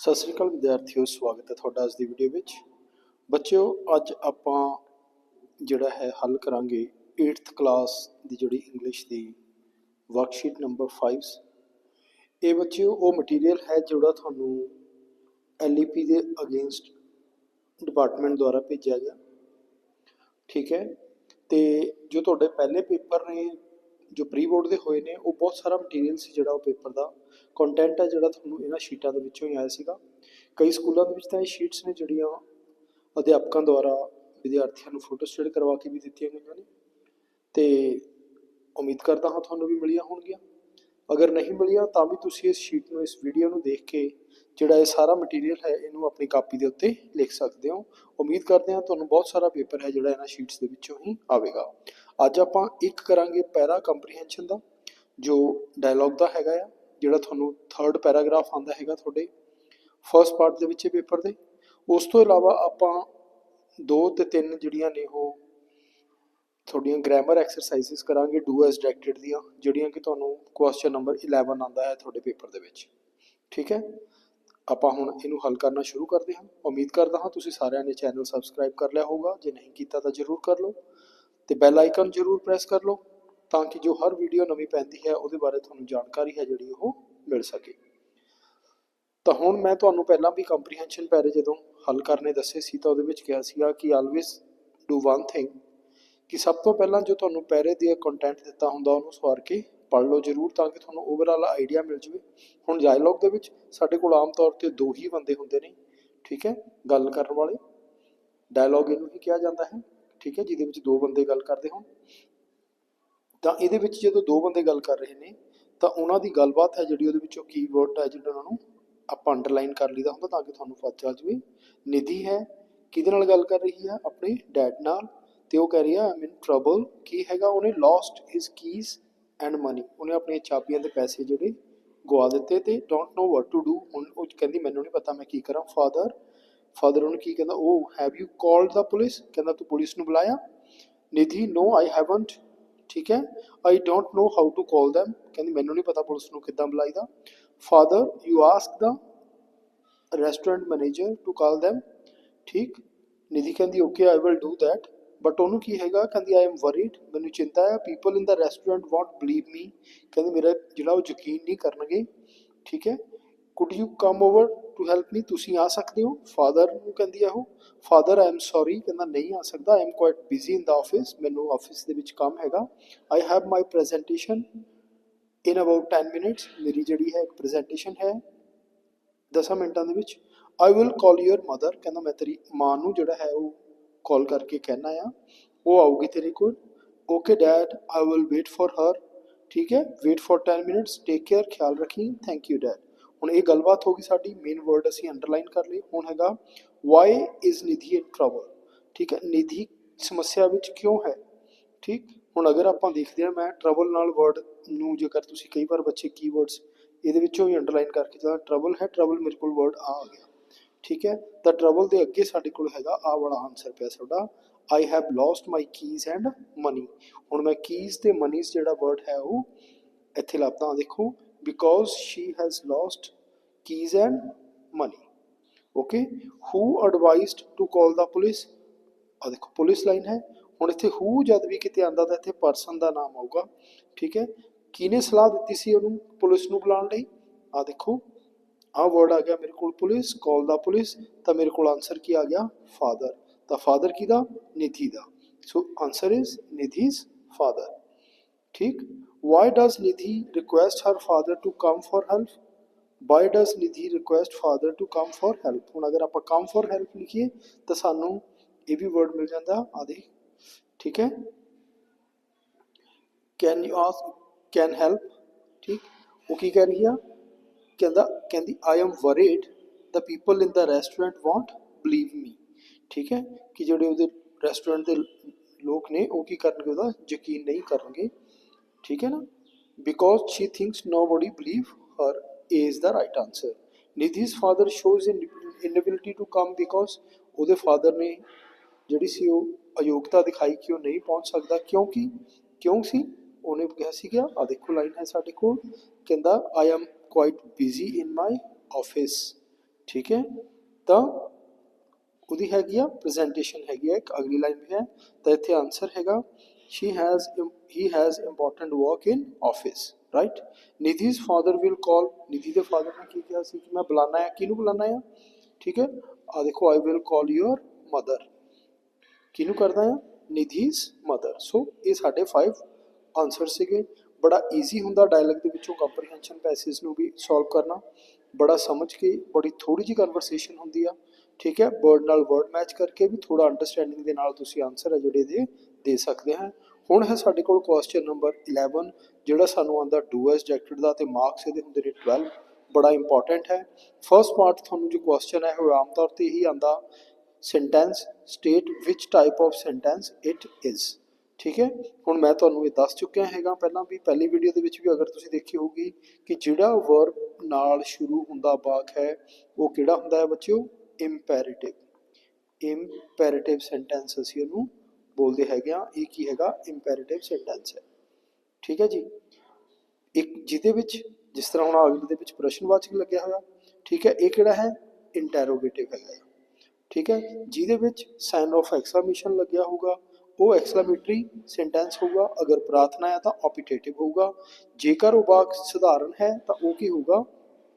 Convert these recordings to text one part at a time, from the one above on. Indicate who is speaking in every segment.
Speaker 1: ਸਤਿ ਸ੍ਰੀ ਅਕਾਲ ਵਿਦਿਆਰਥੀਓ, ਸਵਾਗਤ ਹੈ ਤੁਹਾਡਾ ਅੱਜ ਦੀ ਵੀਡੀਓ ਵਿੱਚ। ਬੱਚਿਓ, ਅੱਜ ਆਪਾਂ ਜਿਹੜਾ ਹੈ ਹੱਲ ਕਰਾਂਗੇ 8th ਕਲਾਸ ਦੀ ਜਿਹੜੀ ਇੰਗਲਿਸ਼ ਦੀ ਵਰਕਸ਼ੀਟ ਨੰਬਰ 5 ਇਹ ਬੱਚਿਓ, ਉਹ ਮਟੀਰੀਅਲ ਹੈ ਜਿਹੜਾ ਤੁਹਾਨੂੰ ਐਲਈਪੀ ਦੇ ਅਗੇਂਸਟ ਡਿਪਾਰਟਮੈਂਟ ਦੁਆਰਾ ਭੇਜਿਆ ਗਿਆ। ਠੀਕ ਹੈ? ਤੇ ਜੋ ਤੁਹਾਡੇ ਪਹਿਲੇ ਪੇਪਰ ਨੇ, ਜੋ ਪ੍ਰੀ ਬੋਰਡ ਦੇ ਹੋਏ ਨੇ, ਉਹ ਬਹੁਤ ਸਾਰਾ ਮਟੀਰੀਅਲ ਸੀ ਜਿਹੜਾ ਉਹ ਪੇਪਰ ਦਾ। ਕੰਟੈਂਟ ਹੈ ਜਿਹੜਾ ਤੁਹਾਨੂੰ ਇਹਨਾਂ ਸ਼ੀਟਾਂ ਦੇ ਵਿੱਚੋਂ ਹੀ ਆਇਆ ਸੀਗਾ। ਕਈ ਸਕੂਲਾਂ ਦੇ ਵਿੱਚ ਤਾਂ ਇਹ ਸ਼ੀਟਸ ਨੇ ਜਿਹੜੀਆਂ ਅਧਿਆਪਕਾਂ ਦੁਆਰਾ ਵਿਦਿਆਰਥੀਆਂ ਨੂੰ ਫੋਟੋ ਸਟੇਟ ਕਰਵਾ ਕੇ ਵੀ ਦਿੱਤੀਆਂ ਗਈਆਂ ਨੇ। ਤੇ ਉਮੀਦ ਕਰਦਾ ਹਾਂ ਤੁਹਾਨੂੰ ਵੀ ਮਿਲੀਆਂ ਹੋਣਗੀਆਂ। ਅਗਰ ਨਹੀਂ ਮਿਲੀਆਂ ਤਾਂ ਵੀ ਤੁਸੀਂ ਇਸ ਸ਼ੀਟ ਨੂੰ, ਇਸ ਵੀਡੀਓ ਨੂੰ ਦੇਖ ਕੇ ਜਿਹੜਾ ਇਹ ਸਾਰਾ ਮਟੀਰੀਅਲ ਹੈ, ਇਹਨੂੰ ਆਪਣੀ ਕਾਪੀ ਦੇ ਉੱਤੇ ਲਿਖ ਸਕਦੇ ਹੋ। ਉਮੀਦ ਕਰਦੇ ਹਾਂ ਤੁਹਾਨੂੰ ਬਹੁਤ ਸਾਰਾ ਪੇਪਰ ਹੈ ਜਿਹੜਾ ਇਹਨਾਂ ਸ਼ੀਟਸ ਦੇ ਵਿੱਚੋਂ ਹੀ ਆਵੇਗਾ। ਅੱਜ ਆਪਾਂ ਇੱਕ ਕਰਾਂਗੇ ਪੈਰਾ ਕੰਪਰੀਹੈਂਸ਼ਨ ਦਾ, ਜੋ ਡਾਇਲੌਗ ਦਾ ਹੈਗਾ ਆ। ਜਿਹੜਾ ਤੁਹਾਨੂੰ ਥਰਡ ਪੈਰਾਗ੍ਰਾਫ ਆਉਂਦਾ ਹੈਗਾ ਤੁਹਾਡੇ ਫਰਸਟ ਪਾਰਟ ਦੇ ਵਿੱਚ ਪੇਪਰ ਦੇ। ਉਸ ਤੋਂ ਇਲਾਵਾ ਆਪਾਂ ਦੋ ਤੇ ਤਿੰਨ ਜਿਹੜੀਆਂ ਨੇ ਉਹ ਤੁਹਾਡੀਆਂ ਗ੍ਰਾਮਰ ਐਕਸਰਸਾਈਜ਼ਸ ਕਰਾਂਗੇ ਡੂ ਐਸ ਡਾਇਰੈਕਟਡ ਦੀਆਂ, ਜਿਹੜੀਆਂ ਕਿ ਤੁਹਾਨੂੰ ਕੁਐਸਚਨ ਨੰਬਰ 11 ਆਉਂਦਾ ਹੈ ਤੁਹਾਡੇ ਪੇਪਰ ਦੇ ਵਿੱਚ। ਠੀਕ ਹੈ? ਆਪਾਂ ਹੁਣ ਇਹਨੂੰ ਹੱਲ ਕਰਨਾ ਸ਼ੁਰੂ ਕਰਦੇ ਹਾਂ। ਉਮੀਦ ਕਰਦਾ ਹਾਂ ਤੁਸੀਂ ਸਾਰਿਆਂ ਨੇ ਚੈਨਲ ਸਬਸਕ੍ਰਾਈਬ ਕਰ ਲਿਆ ਹੋਊਗਾ। ਜੇ ਨਹੀਂ ਕੀਤਾ ਤਾਂ ਜਰੂਰ ਕਰ ਲਓ। ਤੇ ਬੈਲ ਆਈਕਨ ਜਰੂਰ ਪ੍ਰੈਸ ਕਰ ਲਓ। ਤਾਂ ਕਿ ਜੋ ਹਰ ਵੀਡੀਓ ਨਵੀਂ ਪੈਂਦੀ ਹੈ, ਉਹਦੇ ਬਾਰੇ ਤੁਹਾਨੂੰ ਜਾਣਕਾਰੀ ਹੈ ਜਿਹੜੀ ਉਹ ਮਿਲ ਸਕੇ। ਤਾਂ ਹੁਣ ਮੈਂ ਤੁਹਾਨੂੰ ਪਹਿਲਾਂ ਵੀ ਕੰਪਰੀਹੈਂਸ਼ਨ ਪੈਰੇ ਜਦੋਂ ਹੱਲ ਕਰਨੇ ਦੱਸੇ ਸੀ, ਤਾਂ ਉਹਦੇ ਵਿੱਚ ਕਿਹਾ ਸੀਗਾ ਕਿ ਆਲਵੇਸ ਡੂ ਵਨ ਥਿੰਗ ਕਿ ਸਭ ਤੋਂ ਪਹਿਲਾਂ ਜੋ ਤੁਹਾਨੂੰ ਪੈਰੇ ਦੇ ਕੰਟੈਂਟ ਦਿੱਤਾ ਹੁੰਦਾ, ਉਹਨੂੰ ਸਵਾਰ ਕੇ ਪੜ੍ਹ ਲਓ ਜਰੂਰ, ਤਾਂ ਕਿ ਤੁਹਾਨੂੰ ਓਵਰਆਲ ਆਈਡੀਆ ਮਿਲ ਜਾਵੇ। ਹੁਣ ਡਾਇਲੌਗ ਦੇ ਵਿੱਚ ਸਾਡੇ ਕੋਲ ਆਮ ਤੌਰ ਤੇ ਦੋ ਹੀ ਬੰਦੇ ਹੁੰਦੇ ਨੇ, ਠੀਕ ਹੈ? ਗੱਲ ਕਰਨ ਵਾਲੇ। ਡਾਇਲੌਗ ਇਹਨੂੰ ਹੀ ਕਿਹਾ ਜਾਂਦਾ ਹੈ, ਠੀਕ ਹੈ? ਜਿਹਦੇ ਵਿੱਚ ਦੋ ਬੰਦੇ ਗੱਲ ਕਰਦੇ ਹੋਣ। ਤਾਂ ਇਹਦੇ ਵਿੱਚ ਜਦੋਂ ਦੋ ਬੰਦੇ ਗੱਲ ਕਰ ਰਹੇ ਨੇ, ਤਾਂ ਉਹਨਾਂ ਦੀ ਗੱਲਬਾਤ ਹੈ ਜਿਹੜੀ ਉਹਦੇ ਵਿੱਚੋਂ ਕੀਵਰਡ ਹੈ ਜਿਹੜਾ ਉਹਨਾਂ ਨੂੰ ਆਪਾਂ ਅੰਡਰਲਾਈਨ ਕਰ ਲਈਦਾ ਹੁੰਦਾ ਤਾਂ ਕਿ ਤੁਹਾਨੂੰ ਪਤਾ ਚੱਲ ਜਾਵੇ। ਨਿਧੀ ਹੈ, ਕਿਹਦੇ ਨਾਲ ਗੱਲ ਕਰ ਰਹੀ ਹੈ? ਆਪਣੇ ਡੈਡ ਨਾਲ। ਤੇ ਉਹ ਕਹਿ ਰਹੀ ਹੈ ਆਮ ਇਨ ਟਰਬਲ ਕੀ ਹੈਗਾ? ਉਹਨੇ lost his keys and money ਉਹਨੇ ਆਪਣੀਆਂ ਚਾਬੀਆਂ ਤੇ ਪੈਸੇ ਜਿਹੜੇ ਗਵਾ ਦਿੱਤੇ ਤੇ don't know what to do ਹੁਣ ਉਹ ਕਹਿੰਦੀ, ਮੈਨੂੰ ਨਹੀਂ ਪਤਾ ਮੈਂ ਕੀ ਕਰਾਂ ਫਾਦਰ ਫਾਦਰ ਉਹਨੂੰ ਕੀ ਕਹਿੰਦਾ ਉਹ have you called the police ਕਹਿੰਦਾ, ਤੂੰ ਪੁਲਿਸ ਨੂੰ ਬੁਲਾਇਆ? ਨਿਧੀ ਨੋ ਆਈ ਹੈਵਨਟ ਠੀਕ ਹੈ? I don't know how to call them. ਕਹਿੰਦੀ ਮੈਨੂੰ ਨਹੀਂ ਪਤਾ ਪੁਲਿਸ ਨੂੰ ਕਿੱਦਾਂ ਬੁਲਾਈਦਾ father you ask the restaurant manager to call them ਠੀਕ? ਨਿਧੀ ਕਹਿੰਦੀ okay I will do that but ਉਹਨੂੰ ਕੀ ਹੈਗਾ? ਕਹਿੰਦੀ ਆਈ ਐਮ ਵਰੀਡ ਮੈਨੂੰ ਚਿੰਤਾ ਹੈ। People in the restaurant won't believe me ਕਹਿੰਦੀ, ਮੇਰਾ ਜਿਹੜਾ ਉਹ ਯਕੀਨ ਨਹੀਂ ਕਰਨਗੇ। ਠੀਕ ਹੈ? Could you come over to help me ਤੁਸੀਂ ਆ ਸਕਦੇ ਹੋ? ਫਾਦਰ ਨੂੰ ਕਹਿੰਦੀ ਆ ਉਹ। ਫਾਦਰ ਆਈ ਐਮ ਸੌਰੀ ਕਹਿੰਦਾ, ਨਹੀਂ ਆ ਸਕਦਾ। I am quite busy in the office ਮੈਨੂੰ ਆਫਿਸ ਦੇ ਵਿੱਚ ਕੰਮ ਹੈਗਾ। I have my presentation in about 10 minutes ਮੇਰੀ ਜਿਹੜੀ ਹੈ ਇੱਕ ਪ੍ਰੈਜੈਂਟੇਸ਼ਨ ਹੈ 10 ਮਿੰਟਾਂ ਦੇ ਵਿੱਚ। I will call your mother ਕਹਿੰਦਾ, ਮੈਂ ਤੇਰੀ ਮਾਂ ਨੂੰ ਜਿਹੜਾ ਹੈ ਉਹ ਕਾਲ ਕਰਕੇ ਕਹਿਣਾ ਆ। ਉਹ ਆਊਗੀ ਤੇਰੇ ਕੋਲ। Okay dad I will wait for her ਠੀਕ ਹੈ? Wait for 10 minutes take care ਖਿਆਲ ਰੱਖੀ। ਥੈਂਕ ਯੂ ਡੈਡ ਹੁਣ ਇਹ ਗੱਲਬਾਤ ਹੋ ਗਈ ਸਾਡੀ ਮੇਨ ਵਰਡ ਅਸੀਂ ਅੰਡਰਲਾਈਨ ਕਰ ਲਈ, ਹੁਣ ਹੈਗਾ why is Nidhi in trouble ਠੀਕ ਹੈ, ਨਿਧੀ ਸਮੱਸਿਆ ਵਿੱਚ ਕਿਉਂ ਹੈ? ਠੀਕ, ਹੁਣ ਅਗਰ ਆਪਾਂ ਦੇਖਦੇ ਹਾਂ, ਮੈਂ ਟਰਬਲ ਨਾਲ ਵਰਡ ਨੂੰ ਜੇਕਰ ਤੁਸੀਂ ਕਈ ਵਾਰ ਬੱਚੇ ਕੀਵਰਡਸ ਇਹਦੇ ਵਿੱਚੋਂ ਹੀ ਅੰਡਰਲਾਈਨ ਕਰਕੇ ਜਦੋਂ ਟਰਬਲ ਹੈ ਟਰਬਲ ਮੇਰੇ ਕੋਲ ਵਰਡ ਆ ਗਿਆ। ਠੀਕ ਹੈ, ਤਾਂ ਟਰਬਲ ਦੇ ਅੱਗੇ ਸਾਡੇ ਕੋਲ ਹੈਗਾ ਆ ਵਾਲਾ ਆਨਸਰ ਪਿਆ ਸਾਡਾ I have lost my keys and money ਹੁਣ ਮੈਂ ਕੀਜ਼ ਤੇ ਮਨੀਜ਼ ਜਿਹੜਾ ਵਰਡ ਹੈ ਉਹ ਇੱਥੇ ਲੱਭਦਾ ਦੇਖੋ because she has lost keys and money okay who advised to call the police ਆ ਦੇਖੋ ਪੁਲਿਸ ਲਾਈਨ ਹੈ। ਹੁਣ ਇੱਥੇ ਹੂ ਜਦ ਵੀ ਕਿਤੇ ਆਂਦਾ ਤਾਂ ਇੱਥੇ ਪਰਸਨ ਦਾ ਨਾਮ ਆਊਗਾ। ਠੀਕ ਹੈ? ਕਿਹਨੇ ਸਲਾਹ ਦਿੱਤੀ ਸੀ ਉਹਨੂੰ ਪੁਲਿਸ ਨੂੰ ਬੁਲਾਉਣ ਲਈ? ਆ ਦੇਖੋ ਆ ਵਰਡ ਆ ਗਿਆ ਮੇਰੇ ਕੋਲ ਪੁਲਿਸ ਕਾਲ ਦਾ ਪੁਲਿਸ ਤਾਂ ਮੇਰੇ ਕੋਲ ਆਨਸਰ ਕੀ ਆ ਗਿਆ? ਫਾਦਰ ਤਾਂ ਫਾਦਰ ਕਿਹਦਾ? ਨਿਧੀ ਦਾ। So answer is Nidhi's father ਠੀਕ? Why does Nidhi request her father to come for help? Why does Nidhi request father to come for help? ਹੁਣ ਅਗਰ ਆਪਾਂ come for help ਲਿਖੀਏ, ਤਾਂ ਸਾਨੂੰ ਇਹ ਵੀ ਵਰਡ ਮਿਲ ਜਾਂਦਾ ਆਦੇ। ਠੀਕ ਹੈ? Can you ask can help ਠੀਕ? ਉਹ ਕੀ ਕਹਿ ਰਹੀ ਆ? ਕਹਿੰਦਾ, ਕਹਿੰਦੀ I am worried the people in the restaurant want believe me ਠੀਕ ਹੈ? ਕਿ ਜਿਹੜੇ ਉਹਦੇ ਰੈਸਟੋਰੈਂਟ ਦੇ ਲੋਕ ਨੇ, ਉਹ ਕੀ ਕਰਨਗੇ ਉਹਦਾ ਯਕੀਨ ਨਹੀਂ ਕਰਨਗੇ। ਠੀਕ ਹੈ ਨਾ because she thinks nobody believe her is the right answer Nidhi's father shows inability to come because ਉਹਦੇ ਫਾਦਰ ਨੇ ਜਿਹੜੀ ਸੀ ਉਹ ਅਯੋਗਤਾ ਦਿਖਾਈ ਕਿ ਉਹ ਨਹੀਂ ਪਹੁੰਚ ਸਕਦਾ। ਕਿਉਂਕਿ, ਕਿਉਂ ਸੀ? ਉਹਨੇ ਕਿਹਾ ਸੀ ਕਿ ਆ ਦੇਖੋ ਲਾਈਨ ਹੈ ਸਾਡੇ ਕੋਲ। ਕਹਿੰਦਾ I am quite busy in my office ਠੀਕ ਹੈ? ਤਾਂ ਉਹਦੀ ਹੈਗੀ ਆ ਪ੍ਰੈਜੈਂਟੇਸ਼ਨ ਹੈਗੀ ਆ, ਇੱਕ ਅਗਲੀ ਲਾਈਨ ਵੀ ਹੈ। ਤਾਂ ਇੱਥੇ ਆਨਸਰ ਹੈਗਾ। She has he has important work in office, right? ਨਿਧੀ's father will call ਨਿਧੀ ਦੇ ਫਾਦਰ ਨੇ ਕੀ ਕਿਹਾ ਸੀ ਕਿ ਮੈਂ ਬੁਲਾਣਾ ਹੈ ਕਿਹਨੂੰ ਬੁਲਾਣਾ ਹੈ ਠੀਕ ਹੈ ਆ ਦੇਖੋ I will call your mother ਕਿਹਨੂੰ ਕਰਦਾ ਹੈ ਨਿਧੀ's ਮਦਰ ਸੋ ਇਹ ਸਾਡੇ 5 ਆਨਸਰ ਸੀਗੇ ਬੜਾ ਈਜ਼ੀ ਹੁੰਦਾ ਡਾਇਲੌਗ ਦੇ ਵਿੱਚੋਂ ਕੰਪਰੀਹੈਂਸ਼ਨ ਪੈਸੇਜ ਨੂੰ ਵੀ ਸੋਲਵ ਕਰਨਾ ਬੜਾ ਸਮਝ ਕੇ ਬੜੀ ਥੋੜੀ ਜੀ ਕਨਵਰਸੇਸ਼ਨ ਹੁੰਦੀ ਆ ਠੀਕ ਹੈ ਵਰਡ ਨਾਲ ਵਰਡ ਮੈਚ ਕਰਕੇ ਵੀ ਥੋੜਾ ਅੰਡਰਸਟੈਂਡਿੰਗ ਦੇ ਨਾਲ ਤੁਸੀਂ ਆਨਸਰ ਹੈ ਜਿਹੜੇ ਦੇ ਦੇ ਸਕਦੇ ਹਾਂ। ਹੁਣ ਹੈ ਸਾਡੇ ਕੋਲ ਕੁਐਸਚਨ ਨੰਬਰ 11 ਜਿਹੜਾ ਸਾਨੂੰ ਆਂਦਾ ਡੂ ਐਸ ਡਾਇਰੈਕਟਡ ਦਾ ਤੇ ਮਾਰਕਸ ਇਹਦੇ ਹੁੰਦੇ ਨੇ 12 ਬੜਾ ਇੰਪੋਰਟੈਂਟ ਹੈ। ਫਰਸਟ ਪਾਰਟ ਤੁਹਾਨੂੰ ਜੋ ਕੁਐਸਚਨ ਹੈ, ਉਹ ਆਮ ਤੌਰ ਤੇ ਹੀ ਆਂਦਾ sentence state which type of sentence it is ਠੀਕ ਹੈ? ਹੁਣ ਮੈਂ ਤੁਹਾਨੂੰ ਇਹ ਦੱਸ ਚੁੱਕਿਆ ਹੈਗਾ ਪਹਿਲਾਂ ਵੀ, ਪਹਿਲੀ ਵੀਡੀਓ ਦੇ ਵਿੱਚ ਵੀ ਅਗਰ ਤੁਸੀਂ ਦੇਖੀ ਹੋਊਗੀ ਕਿ ਜਿਹੜਾ ਵਰਬ ਨਾਲ ਸ਼ੁਰੂ ਹੁੰਦਾ ਵਾਕ ਹੈ, ਉਹ ਕਿਹੜਾ ਹੁੰਦਾ ਹੈ ਬੱਚਿਓ? ਇੰਪੈਰੇਟਿਵ ਇੰਪੈਰੇਟਿਵ ਸੈਂਟੈਂਸ ਅਸੀਂ ਉਹਨੂੰ ਬੋਲਦੇ ਹੈਗੇ ਆ, ਇਹ ਕੀ ਹੈਗਾ? ਇੰਪੈਰੇਟਿਵ ਸੈਂਟੈਂਸ ਹੈ। ਠੀਕ ਹੈ ਜੀ? ਇੱਕ ਜਿਹਦੇ ਵਿੱਚ, ਜਿਸ ਤਰ੍ਹਾਂ ਹੁਣ ਅਗਲੇ ਦੇ ਵਿੱਚ ਪ੍ਰਸ਼ਨਵਾਚਕ ਲੱਗਿਆ ਹੋਇਆ, ਠੀਕ ਹੈ, ਇਹ ਕਿਹੜਾ ਹੈ? ਇੰਟਰੋਗੇਟਿਵ ਹੈਗਾ ਹੈ। ਠੀਕ ਹੈ? ਜਿਹਦੇ ਵਿੱਚ ਸਾਈਨ ਆਫ ਐਕਸਕਲੇਮੇਸ਼ਨ ਲੱਗਿਆ ਹੋਊਗਾ, ਉਹ ਐਕਸਕਲੇਮੇਟਰੀ ਸੈਂਟੈਂਸ ਹੋਊਗਾ, ਅਗਰ ਪ੍ਰਾਰਥਨਾ ਹੈ ਤਾਂ ਆਪੀਟੇਟਿਵ ਹੋਊਗਾ, ਜੇਕਰ ਉਹ ਵਾਕ ਸਧਾਰਨ ਹੈ ਤਾਂ ਉਹ ਕੀ ਹੋਊਗਾ?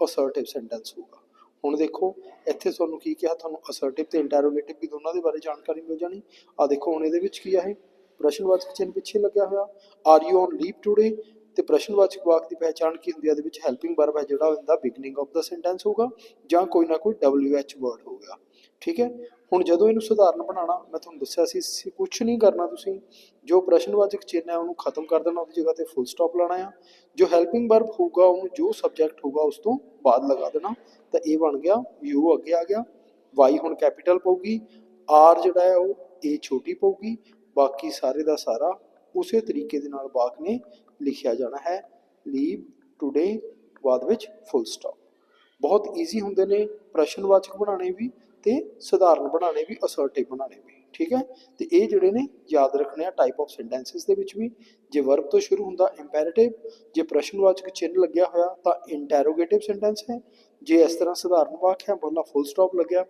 Speaker 1: ਅਸਰਟਿਵ ਸੈਂਟੈਂਸ ਹੋਊਗਾ। ਹੁਣ ਦੇਖੋ, ਇੱਥੇ ਤੁਹਾਨੂੰ ਕੀ ਕਿਹਾ, ਤੁਹਾਨੂੰ ਅਸਰਟਿਵ ਤੇ ਇੰਟਰੋਗੇਟਿਵ ਵੀ ਦੋਨਾਂ ਦੇ ਬਾਰੇ ਜਾਣਕਾਰੀ ਮਿਲ ਜਾਣੀ। ਆ ਦੇਖੋ ਹੁਣ ਇਹਦੇ ਵਿੱਚ ਕੀ ਹੈ ਪ੍ਰਸ਼ਨਵਾਚਕ ਚਿੰਨ੍ਹ ਪਿੱਛੇ ਲੱਗਿਆ ਹੋਇਆ। Are you on leave today ਤੇ ਪ੍ਰਸ਼ਨਵਾਚਕ ਵਾਕ ਦੀ ਪਹਿਚਾਣ ਕੀ ਹੁੰਦੀ ਹੈ ਇਹਦੇ ਵਿੱਚ ਹੈਲਪਿੰਗ ਵਰਬ ਹੈ ਜਿਹੜਾ ਹੁੰਦਾ ਬਿਗਨਿੰਗ ਆਫ ਦਾ ਸੈਂਟੈਂਸ ਹੋਊਗਾ ਜਾਂ ਕੋਈ ਨਾ ਕੋਈ WH ਵਰਡ ਹੋਊਗਾ। ਠੀਕ ਹੈ? ਹੁਣ ਜਦੋਂ ਇਹਨੂੰ ਸਧਾਰਨ ਬਣਾਉਣਾ, ਮੈਂ ਤੁਹਾਨੂੰ ਦੱਸਿਆ ਸੀ ਕੁਝ ਨਹੀਂ ਕਰਨਾ ਤੁਸੀਂ। ਜੋ ਪ੍ਰਸ਼ਨਵਾਚਕ ਚਿੰਨ੍ਹ ਹੈ, ਉਹਨੂੰ ਖਤਮ ਕਰ ਦੇਣਾ, ਉਹਦੀ ਜਗ੍ਹਾ ਤੇ ਫੁੱਲ ਸਟਾਪ ਲਾਣਾ ਆ। ਜੋ ਹੈਲਪਿੰਗ ਵਰਬ ਹੋਊਗਾ, ਉਹਨੂੰ ਜੋ ਸਬਜੈਕਟ ਹੋਊਗਾ, ਉਸ ਤੋਂ ਬਾਅਦ ਲਗਾ ਦੇਣਾ। ਤਾਂ ਇਹ ਬਣ ਗਿਆ, ਯੂ ਅੱਗੇ ਆ ਗਿਆ। ਵਾਈ ਹੁਣ ਕੈਪੀਟਲ ਪਊਗੀ ਆਰ ਜਿਹੜਾ ਹੈ, ਉਹ ਏ ਛੋਟੀ ਪਊਗੀ। ਬਾਕੀ ਸਾਰੇ ਦਾ ਸਾਰਾ ਉਸੇ ਤਰੀਕੇ ਦੇ ਨਾਲ ਬਾਕ ਨੇ ਲਿਖਿਆ ਜਾਣਾ ਹੈ। ਲੀਵ ਟੁਡੇ ਬਾਅਦ ਵਿੱਚ ਫੁੱਲ ਸਟਾਪ ਬਹੁਤ ਈਜ਼ੀ ਹੁੰਦੇ ਨੇ ਪ੍ਰਸ਼ਨਵਾਚਕ ਬਣਾਉਣੇ ਵੀ। ਤੇ ਸਧਾਰਨ ਬਣਾਉਣੇ ਵੀ ਅਸਰਟਿਵ ਬਣਾਉਣੇ ਵੀ, ਠੀਕ ਹੈ? ਤੇ ਇਹ ਜਿਹੜੇ ਨੇ, ਯਾਦ ਰੱਖਣੇ ਆ ਟਾਈਪ ਆਫ ਸੈਂਟੈਂਸਸ ਦੇ ਵਿੱਚ ਵੀ, ਜੇ ਵਰਬ ਤੋਂ ਸ਼ੁਰੂ ਹੁੰਦਾ ਇੰਪੈਰੇਟਿਵ ਜੇ ਪ੍ਰਸ਼ਨਵਾਚਕ ਚਿੰਨ੍ਹ ਲੱਗਿਆ ਹੋਇਆ ਤਾਂ ਇੰਟਰੋਗੇਟਿਵ ਸੈਂਟੈਂਸ ਹੈ, ਜੇ ਇਸ ਤਰ੍ਹਾਂ ਸਧਾਰਨ ਵਾਕ ਹੈ ਬੋਲਣਾ ਫੁੱਲ ਸਟਾਪ ਲੱਗਿਆ,